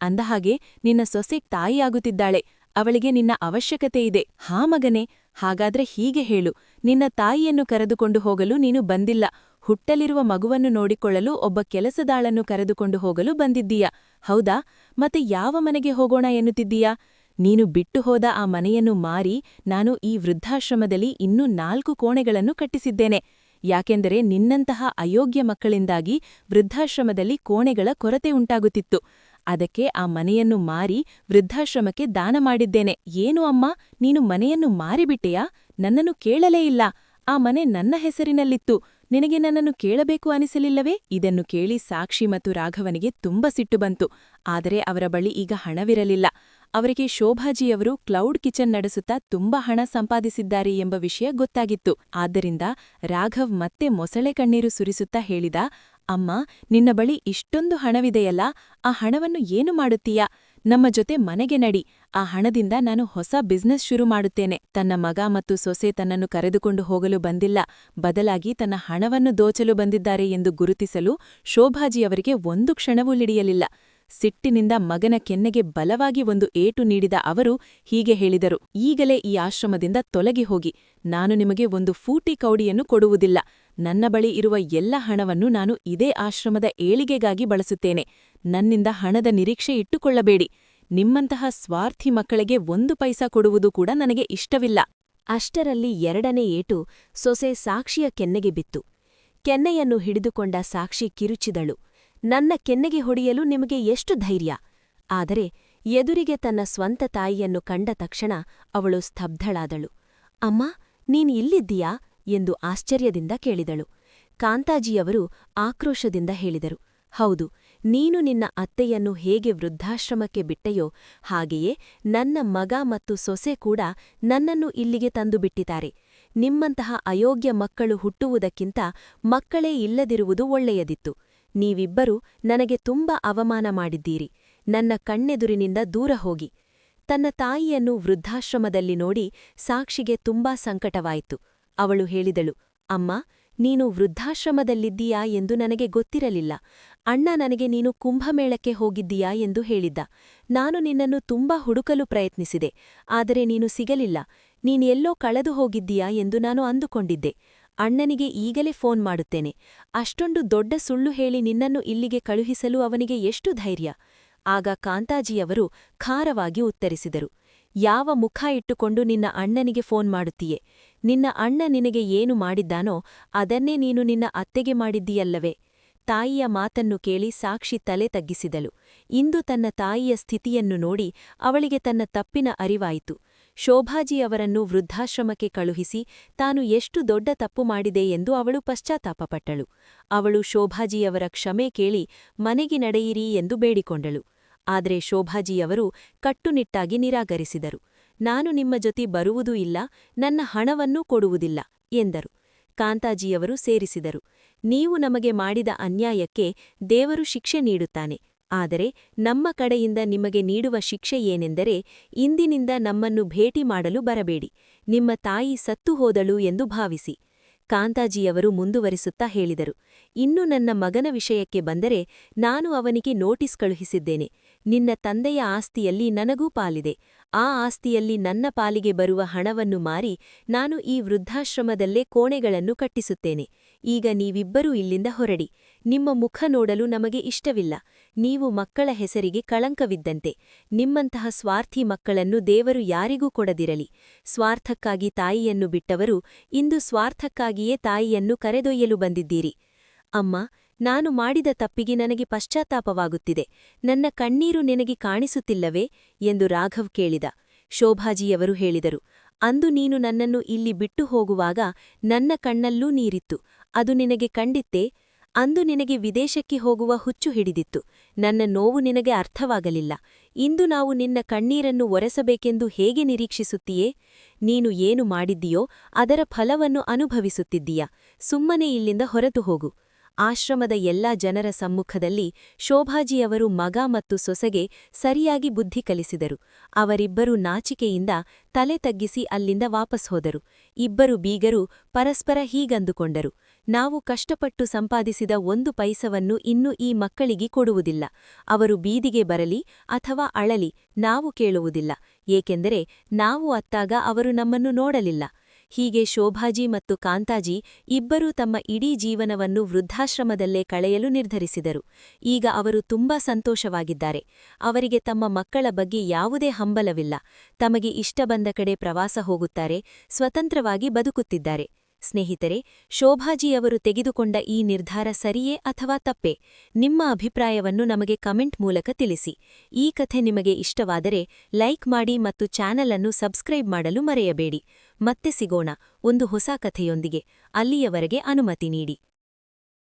[SPEAKER 1] ಅಂದಹಾಗೆ ನಿನ್ನ ಸೊಸೆ ತಾಯಿಯಾಗುತ್ತಿದ್ದಾಳೆ. ಅವಳಿಗೆ ನಿನ್ನ ಅವಶ್ಯಕತೆ ಇದೆ. ಹಾ ಮಗನೇ ಹಾಗಾದ್ರೆ ಹೀಗೆ ಹೇಳು, ನಿನ್ನ ತಾಯಿಯನ್ನು ಕರೆದುಕೊಂಡು ಹೋಗಲು ನೀನು ಬಂದಿಲ್ಲ, ಹುಟ್ಟಲಿರುವ ಮಗುವನ್ನು ನೋಡಿಕೊಳ್ಳಲು ಒಬ್ಬ ಕೆಲಸದಾಳನ್ನು ಕರೆದುಕೊಂಡು ಹೋಗಲು ಬಂದಿದ್ದೀಯ? ಹೌದಾ? ಮತ್ತೆ ಯಾವ ಮನೆಗೆ ಹೋಗೋಣ ಎನ್ನುತ್ತಿದ್ದೀಯಾ? ನೀನು ಬಿಟ್ಟು ಹೋದ ಆ ಮನೆಯನ್ನು ಮಾರಿ ನಾನು ಈ ವೃದ್ಧಾಶ್ರಮದಲ್ಲಿ ಇನ್ನೂ ನಾಲ್ಕು ಕೋಣೆಗಳನ್ನು ಕಟ್ಟಿಸಿದ್ದೇನೆ, ಯಾಕೆಂದರೆ ನಿನ್ನಂತಹ ಅಯೋಗ್ಯ ಮಕ್ಕಳಿಂದಾಗಿ ವೃದ್ಧಾಶ್ರಮದಲ್ಲಿ ಕೋಣೆಗಳ ಕೊರತೆ ಉಂಟಾಗುತ್ತಿತ್ತು. ಅದಕ್ಕೆ ಆ ಮನೆಯನ್ನು ಮಾರಿ ವೃದ್ಧಾಶ್ರಮಕ್ಕೆ ದಾನ ಮಾಡಿದ್ದೇನೆ. ಏನು ಅಮ್ಮ, ನೀನು ಮನೆಯನ್ನು ಮಾರಿಬಿಟ್ಟೆಯಾ? ನನ್ನನ್ನು ಕೇಳಲೇ ಇಲ್ಲ. ಆ ಮನೆ ನನ್ನ ಹೆಸರಿನಲ್ಲಿತ್ತು. ನಿನಗೆ ನನ್ನನ್ನು ಕೇಳಬೇಕು ಅನಿಸಲಿಲ್ಲವೇ? ಇದನ್ನು ಕೇಳಿ ಸಾಕ್ಷಿ ಮತ್ತು ರಾಘವನಿಗೆ ತುಂಬ ಸಿಟ್ಟು ಬಂತು. ಆದರೆ ಅವರ ಬಳಿ ಈಗ ಹಣವಿರಲಿಲ್ಲ. ಅವರಿಗೆ ಶೋಭಾಜಿಯವರು ಕ್ಲೌಡ್ ಕಿಚನ್ ನಡೆಸುತ್ತಾ ತುಂಬಾ ಹಣ ಸಂಪಾದಿಸಿದ್ದಾರೆ ಎಂಬ ವಿಷಯ ಗೊತ್ತಾಗಿತ್ತು. ಆದ್ದರಿಂದ ರಾಘವ್ ಮತ್ತೆ ಮೊಸಳೆ ಕಣ್ಣೀರು ಸುರಿಸುತ್ತಾ ಹೇಳಿದ, ಅಮ್ಮ, ನಿನ್ನ ಬಳಿ ಇಷ್ಟೊಂದು ಹಣವಿದೆಯಲ್ಲ, ಆ ಹಣವನ್ನು ಏನು ಮಾಡುತ್ತೀಯಾ? ನಮ್ಮ ಜೊತೆ ಮನೆಗೆ ನಡಿ. ಆ ಹಣದಿಂದ ನಾನು ಹೊಸ ಬಿಸ್ನೆಸ್ ಶುರು ಮಾಡುತ್ತೇನೆ. ತನ್ನ ಮಗ ಮತ್ತು ಸೊಸೆ ತನ್ನನ್ನು ಕರೆದುಕೊಂಡು ಹೋಗಲು ಬಂದಿಲ್ಲ. ಬದಲಾಗಿ ತನ್ನ ಹಣವನ್ನು ದೋಚಲು ಬಂದಿದ್ದಾರೆ ಎಂದು ಗುರುತಿಸಲು ಶೋಭಾಜಿಯವರಿಗೆ ಒಂದು ಕ್ಷಣವೂ ಹಿಡಿಯಲಿಲ್ಲ ಸಿಟ್ಟಿನಿಂದ ಮಗನ ಕೆನ್ನೆಗೆ ಬಲವಾಗಿ ಒಂದು ಏಟು ನೀಡಿದ ಅವರು ಹೀಗೆ ಹೇಳಿದರು, ಈಗಲೇ ಈ ಆಶ್ರಮದಿಂದ ತೊಲಗಿ ಹೋಗಿ. ನಾನು ನಿಮಗೆ ಒಂದು ಫೂಟಿ ಕೌಡಿಯನ್ನು ಕೊಡುವುದಿಲ್ಲ. ನನ್ನ ಬಳಿ ಇರುವ ಎಲ್ಲ ಹಣವನ್ನು ನಾನು ಇದೇ ಆಶ್ರಮದ ಏಳಿಗೆಗಾಗಿ ಬಳಸುತ್ತೇನೆ. ನನ್ನಿಂದ ಹಣದ ನಿರೀಕ್ಷೆ ಇಟ್ಟುಕೊಳ್ಳಬೇಡಿ. ನಿಮ್ಮಂತಹ ಸ್ವಾರ್ಥಿ ಮಕ್ಕಳಿಗೆ ಒಂದು ಪೈಸಾ ಕೊಡುವುದು ಕೂಡ ನನಗೆ ಇಷ್ಟವಿಲ್ಲ.
[SPEAKER 2] ಅಷ್ಟರಲ್ಲಿ ಎರಡನೇ ಏಟು ಸೊಸೆ ಸಾಕ್ಷಿಯ ಕೆನ್ನೆಗೆ ಬಿತ್ತು. ಕೆನ್ನೆಯನ್ನು ಹಿಡಿದುಕೊಂಡ ಸಾಕ್ಷಿ ಕಿರುಚಿದಳು. ನನ್ನ ಕೆನ್ನೆಗೆ ಹೊಡೆಯಲು ನಿಮಗೆ ಎಷ್ಟು ಧೈರ್ಯ? ಆದರೆ ಎದುರಿಗೆ ತನ್ನ ಸ್ವಂತ ತಾಯಿಯನ್ನು ಕಂಡ ತಕ್ಷಣ ಅವಳು ಸ್ತಬ್ಧಳಾದಳು. ಅಮ್ಮ, ನೀನ್ ಇಲ್ಲಿದ್ದೀಯಾ? ಎಂದು ಆಶ್ಚರ್ಯದಿಂದ ಕೇಳಿದಳು. ಕಾಂತಾಜಿಯವರು ಆಕ್ರೋಶದಿಂದ ಹೇಳಿದರು. ಹೌದು, ನೀನು ನಿನ್ನ ಅತ್ತೆಯನ್ನು ಹೇಗೆ ವೃದ್ಧಾಶ್ರಮಕ್ಕೆ ಬಿಟ್ಟೆಯೋ ಹಾಗೆಯೇ ನನ್ನ ಮಗ ಮತ್ತು ಸೊಸೆ ಕೂಡ ನನ್ನನ್ನು ಇಲ್ಲಿಗೆ ತಂದು ಬಿಟ್ಟಿದ್ದಾರೆ. ನಿಮ್ಮಂತಹ ಅಯೋಗ್ಯ ಮಕ್ಕಳು ಹುಟ್ಟುವುದಕ್ಕಿಂತ ಮಕ್ಕಳೇ ಇಲ್ಲದಿರುವುದು ಒಳ್ಳೆಯದಿತ್ತು. ನೀವಿಬ್ಬರೂ ನನಗೆ ತುಂಬ ಅವಮಾನ ಮಾಡಿದ್ದೀರಿ. ನನ್ನ ಕಣ್ಣೆದುರಿನಿಂದ ದೂರ ಹೋಗಿ. ತನ್ನ ತಾಯಿಯನ್ನು ವೃದ್ಧಾಶ್ರಮದಲ್ಲಿ ನೋಡಿ ಸಾಕ್ಷಿಗೆ ತುಂಬಾ ಸಂಕಟವಾಯಿತು. ಅವಳು ಹೇಳಿದಳು, ಅಮ್ಮ, ನೀನು ವೃದ್ಧಾಶ್ರಮದಲ್ಲಿದ್ದೀಯಾ ಎಂದು ನನಗೆ ಗೊತ್ತಿರಲಿಲ್ಲ. ಅಣ್ಣ ನನಗೆ ನೀನು ಕುಂಭಮೇಳಕ್ಕೆ ಹೋಗಿದ್ದೀಯಾ ಎಂದು ಹೇಳಿದ್ದ. ನಾನು ನಿನ್ನನ್ನು ತುಂಬಾ ಹುಡುಕಲು ಪ್ರಯತ್ನಿಸಿದೆ, ಆದರೆ ನೀನು ಸಿಗಲಿಲ್ಲ. ನೀನೆಲ್ಲೋ ಕಳೆದು ಹೋಗಿದ್ದೀಯಾ ಎಂದು ನಾನು ಅಂದುಕೊಂಡಿದ್ದೆ. ಅಣ್ಣನಿಗೆ ಈಗಲೇ ಫೋನ್ ಮಾಡುತ್ತೇನೆ. ಅಷ್ಟೊಂದು ದೊಡ್ಡ ಸುಳ್ಳು ಹೇಳಿ ನಿನ್ನನ್ನು ಇಲ್ಲಿಗೆ ಕಳುಹಿಸಲು ಅವನಿಗೆ ಎಷ್ಟು ಧೈರ್ಯ? ಆಗ ಕಾಂತಾಜಿಯವರು ಖಾರವಾಗಿ ಉತ್ತರಿಸಿದರು. ಯಾವ ಮುಖ ಇಟ್ಟುಕೊಂಡು ನಿನ್ನ ಅಣ್ಣನಿಗೆ ಫೋನ್ ಮಾಡುತ್ತೀಯೆ? ನಿನ್ನ ಅಣ್ಣ ನಿನಗೆ ಏನು ಮಾಡಿದ್ದಾನೋ ಅದನ್ನೇ ನೀನು ನಿನ್ನ ಅತ್ತೆಗೆ ಮಾಡಿದ್ದೀಯಲ್ಲವೇ? ತಾಯಿಯ ಮಾತನ್ನು ಕೇಳಿ ಸಾಕ್ಷಿ ತಲೆ ತಗ್ಗಿಸಿದಳು. ಇಂದು ತನ್ನ ತಾಯಿಯ ಸ್ಥಿತಿಯನ್ನು ನೋಡಿ ಅವಳಿಗೆ ತನ್ನ ತಪ್ಪಿನ ಅರಿವಾಯಿತು. ಶೋಭಾಜಿಯವರನ್ನು ವೃದ್ಧಾಶ್ರಮಕ್ಕೆ ಕಳುಹಿಸಿ, ತಾನು ಎಷ್ಟು ದೊಡ್ಡ ತಪ್ಪು ಮಾಡಿದೆ ಎಂದು ಅವಳು ಪಶ್ಚಾತ್ತಾಪಪಟ್ಟಳು. ಅವಳು ಶೋಭಾಜಿಯವರ ಕ್ಷಮೆ ಕೇಳಿ, ಮನೆಗೆ ನಡೆಯಿರಿ ಎಂದು ಬೇಡಿಕೊಂಡಳು. ಆದರೆ ಶೋಭಾಜಿಯವರು ಕಟ್ಟುನಿಟ್ಟಾಗಿ ನಿರಾಕರಿಸಿದರು. ನಾನು ನಿಮ್ಮ ಜೊತೆ ಬರುವುದೂ ಇಲ್ಲ, ನನ್ನ ಹಣವನ್ನೂ ಕೊಡುವುದಿಲ್ಲ, ಎಂದರು. ಕಾಂತಾಜಿಯವರು ಸೇರಿಸಿದರು. ನೀವು ನಮಗೆ ಮಾಡಿದ ಅನ್ಯಾಯಕ್ಕೆ ದೇವರು ಶಿಕ್ಷೆ ನೀಡುತ್ತಾನೆ. ಆದರೆ ನಮ್ಮ ಕಡೆಯಿಂದ ನಿಮಗೆ ನೀಡುವ ಶಿಕ್ಷೆ ಏನೆಂದರೆ ಇಂದಿನಿಂದ ನಮ್ಮನ್ನು ಭೇಟಿ ಮಾಡಲು ಬರಬೇಡಿ. ನಿಮ್ಮ ತಾಯಿ ಸತ್ತು ಹೋದಳು ಎಂದು ಭಾವಿಸಿ. ಕಾಂತಾಜಿಯವರು ಮುಂದುವರಿಸುತ್ತಾ ಹೇಳಿದರು. ಇನ್ನು ನನ್ನ ಮಗನ ವಿಷಯಕ್ಕೆ ಬಂದರೆ ನಾನು ಅವನಿಗೆ ನೋಟಿಸ್ ಕಳುಹಿಸಿದ್ದೇನೆ. ನಿನ್ನ ತಂದೆಯ ಆಸ್ತಿಯಲ್ಲಿ ನನಗೂ ಪಾಲಿದೆ. ಆ ಆಸ್ತಿಯಲ್ಲಿ ನನ್ನ ಪಾಲಿಗೆ ಬರುವ ಹಣವನ್ನು ಮಾರಿ ನಾನು ಈ ವೃದ್ಧಾಶ್ರಮದಲ್ಲೇ ಕೋಣೆಗಳನ್ನು ಕಟ್ಟಿಸುತ್ತೇನೆ. ಈಗ ನೀವಿಬ್ಬರೂ ಇಲ್ಲಿಂದ ಹೊರಡಿ. ನಿಮ್ಮ ಮುಖ ನೋಡಲು ನಮಗೆ ಇಷ್ಟವಿಲ್ಲ. ನೀವು ಮಕ್ಕಳ ಹೆಸರಿಗೆ ಕಳಂಕವಿದ್ದಂತೆ. ನಿಮ್ಮಂತಹ ಸ್ವಾರ್ಥಿ ಮಕ್ಕಳನ್ನು ದೇವರು ಯಾರಿಗೂ ಕೊಡದಿರಲಿ. ಸ್ವಾರ್ಥಕ್ಕಾಗಿ ತಾಯಿಯನ್ನು ಬಿಟ್ಟವರು ಇಂದು ಸ್ವಾರ್ಥಕ್ಕಾಗಿಯೇ ತಾಯಿಯನ್ನು ಕರೆದೊಯ್ಯಲು ಬಂದಿದ್ದೀರಿ. ಅಮ್ಮ ನಾನು ಮಾಡಿದ ತಪ್ಪಿಗೆ ನನಗೆ ಪಶ್ಚಾತ್ತಾಪವಾಗುತ್ತಿದೆ. ನನ್ನ ಕಣ್ಣೀರು ನಿನಗೆ ಕಾಣಿಸುತ್ತಿಲ್ಲವೇ? ಎಂದು ರಾಘವ್ ಕೇಳಿದ. ಶೋಭಾಜಿಯವರು ಹೇಳಿದರು. ಅಂದು ನೀನು ನನ್ನನ್ನು ಇಲ್ಲಿ ಬಿಟ್ಟು ಹೋಗುವಾಗ ನನ್ನ ಕಣ್ಣಲ್ಲೂ ನೀರಿತ್ತು. ಅದು ನಿನಗೆ ಕಂಡಿತ್ತೆ? ಅಂದು ನಿನಗೆ ವಿದೇಶಕ್ಕೆ ಹೋಗುವ ಹುಚ್ಚು ಹಿಡಿದಿತ್ತು. ನನ್ನ ನೋವು ನಿನಗೆ ಅರ್ಥವಾಗಲಿಲ್ಲ. ಇಂದು ನಾವು ನಿನ್ನ ಕಣ್ಣೀರನ್ನು ಒರೆಸಬೇಕೆಂದು ಹೇಗೆ ನಿರೀಕ್ಷಿಸುತ್ತೀಯೇ? ನೀನು ಏನು ಮಾಡಿದ್ದೀಯೋ ಅದರ ಫಲವನ್ನು ಅನುಭವಿಸುತ್ತಿದ್ದೀಯ? ಸುಮ್ಮನೆ ಇಲ್ಲಿಂದ ಹೊರತು ಹೋಗು. ಆಶ್ರಮದ ಎಲ್ಲಾ ಜನರ ಸಮ್ಮುಖದಲ್ಲಿ ಶೋಭಾಜಿಯವರು ಮಗ ಮತ್ತು ಸೊಸೆಗೆ ಸರಿಯಾಗಿ ಬುದ್ಧಿ ಕಲಿಸಿದರು. ಅವರಿಬ್ಬರೂ ನಾಚಿಕೆಯಿಂದ ತಲೆ ತಗ್ಗಿಸಿ ಅಲ್ಲಿಂದ ವಾಪಸ್ ಹೋದರು. ಇಬ್ಬರು ಬೀಗರು ಪರಸ್ಪರ ಹೀಗಂದುಕೊಂಡರು. ನಾವು ಕಷ್ಟಪಟ್ಟು ಸಂಪಾದಿಸಿದ ಒಂದು ಪೈಸವನ್ನು ಇನ್ನು ಈ ಮಕ್ಕಳಿಗೆ ಕೊಡುವುದಿಲ್ಲ. ಅವರು ಬೀದಿಗೆ ಬರಲಿ ಅಥವಾ ಅಳಲಿ, ನಾವು ಕೇಳುವುದಿಲ್ಲ. ಏಕೆಂದರೆ ನಾವು ಅತ್ತಾಗ ಅವರು ನಮ್ಮನ್ನು ನೋಡಲಿಲ್ಲ. ಹೀಗೆ ಶೋಭಾಜಿ ಮತ್ತು ಕಾಂತಾಜಿ ಇಬ್ಬರೂ ತಮ್ಮ ಇಡೀ ಜೀವನವನ್ನು ವೃದ್ಧಾಶ್ರಮದಲ್ಲೇ ಕಳೆಯಲು ನಿರ್ಧರಿಸಿದರು. ಈಗ ಅವರು ತುಂಬಾ ಸಂತೋಷವಾಗಿದ್ದಾರೆ. ಅವರಿಗೆ ತಮ್ಮ ಮಕ್ಕಳ ಬಗ್ಗೆ ಯಾವುದೇ ಹಂಬಲವಿಲ್ಲ. ತಮಗೆ ಇಷ್ಟ ಬಂದ ಕಡೆ ಪ್ರವಾಸ ಹೋಗುತ್ತಾರೆ, ಸ್ವತಂತ್ರವಾಗಿ ಬದುಕುತ್ತಿದ್ದಾರೆ. ಸ್ನೇಹಿತರೆ, ಶೋಭಾಜಿಯವರು ತೆಗೆದುಕೊಂಡ ಈ ನಿರ್ಧಾರ ಸರಿಯೇ ಅಥವಾ ತಪ್ಪೇ? ನಿಮ್ಮ ಅಭಿಪ್ರಾಯವನ್ನು ನಮಗೆ ಕಮೆಂಟ್ ಮೂಲಕ ತಿಳಿಸಿ. ಈ ಕಥೆ ನಿಮಗೆ ಇಷ್ಟವಾದರೆ ಲೈಕ್ ಮಾಡಿ ಮತ್ತು ಚಾನಲ್ ಅನ್ನು ಸಬ್ಸ್ಕ್ರೈಬ್ ಮಾಡಲು ಮರೆಯಬೇಡಿ. ಮತ್ತೆ ಸಿಗೋಣ ಒಂದು ಹೊಸ ಕಥೆಯೊಂದಿಗೆ. ಅಲ್ಲಿಯವರೆಗೆ ಅನುಮತಿ ನೀಡಿ.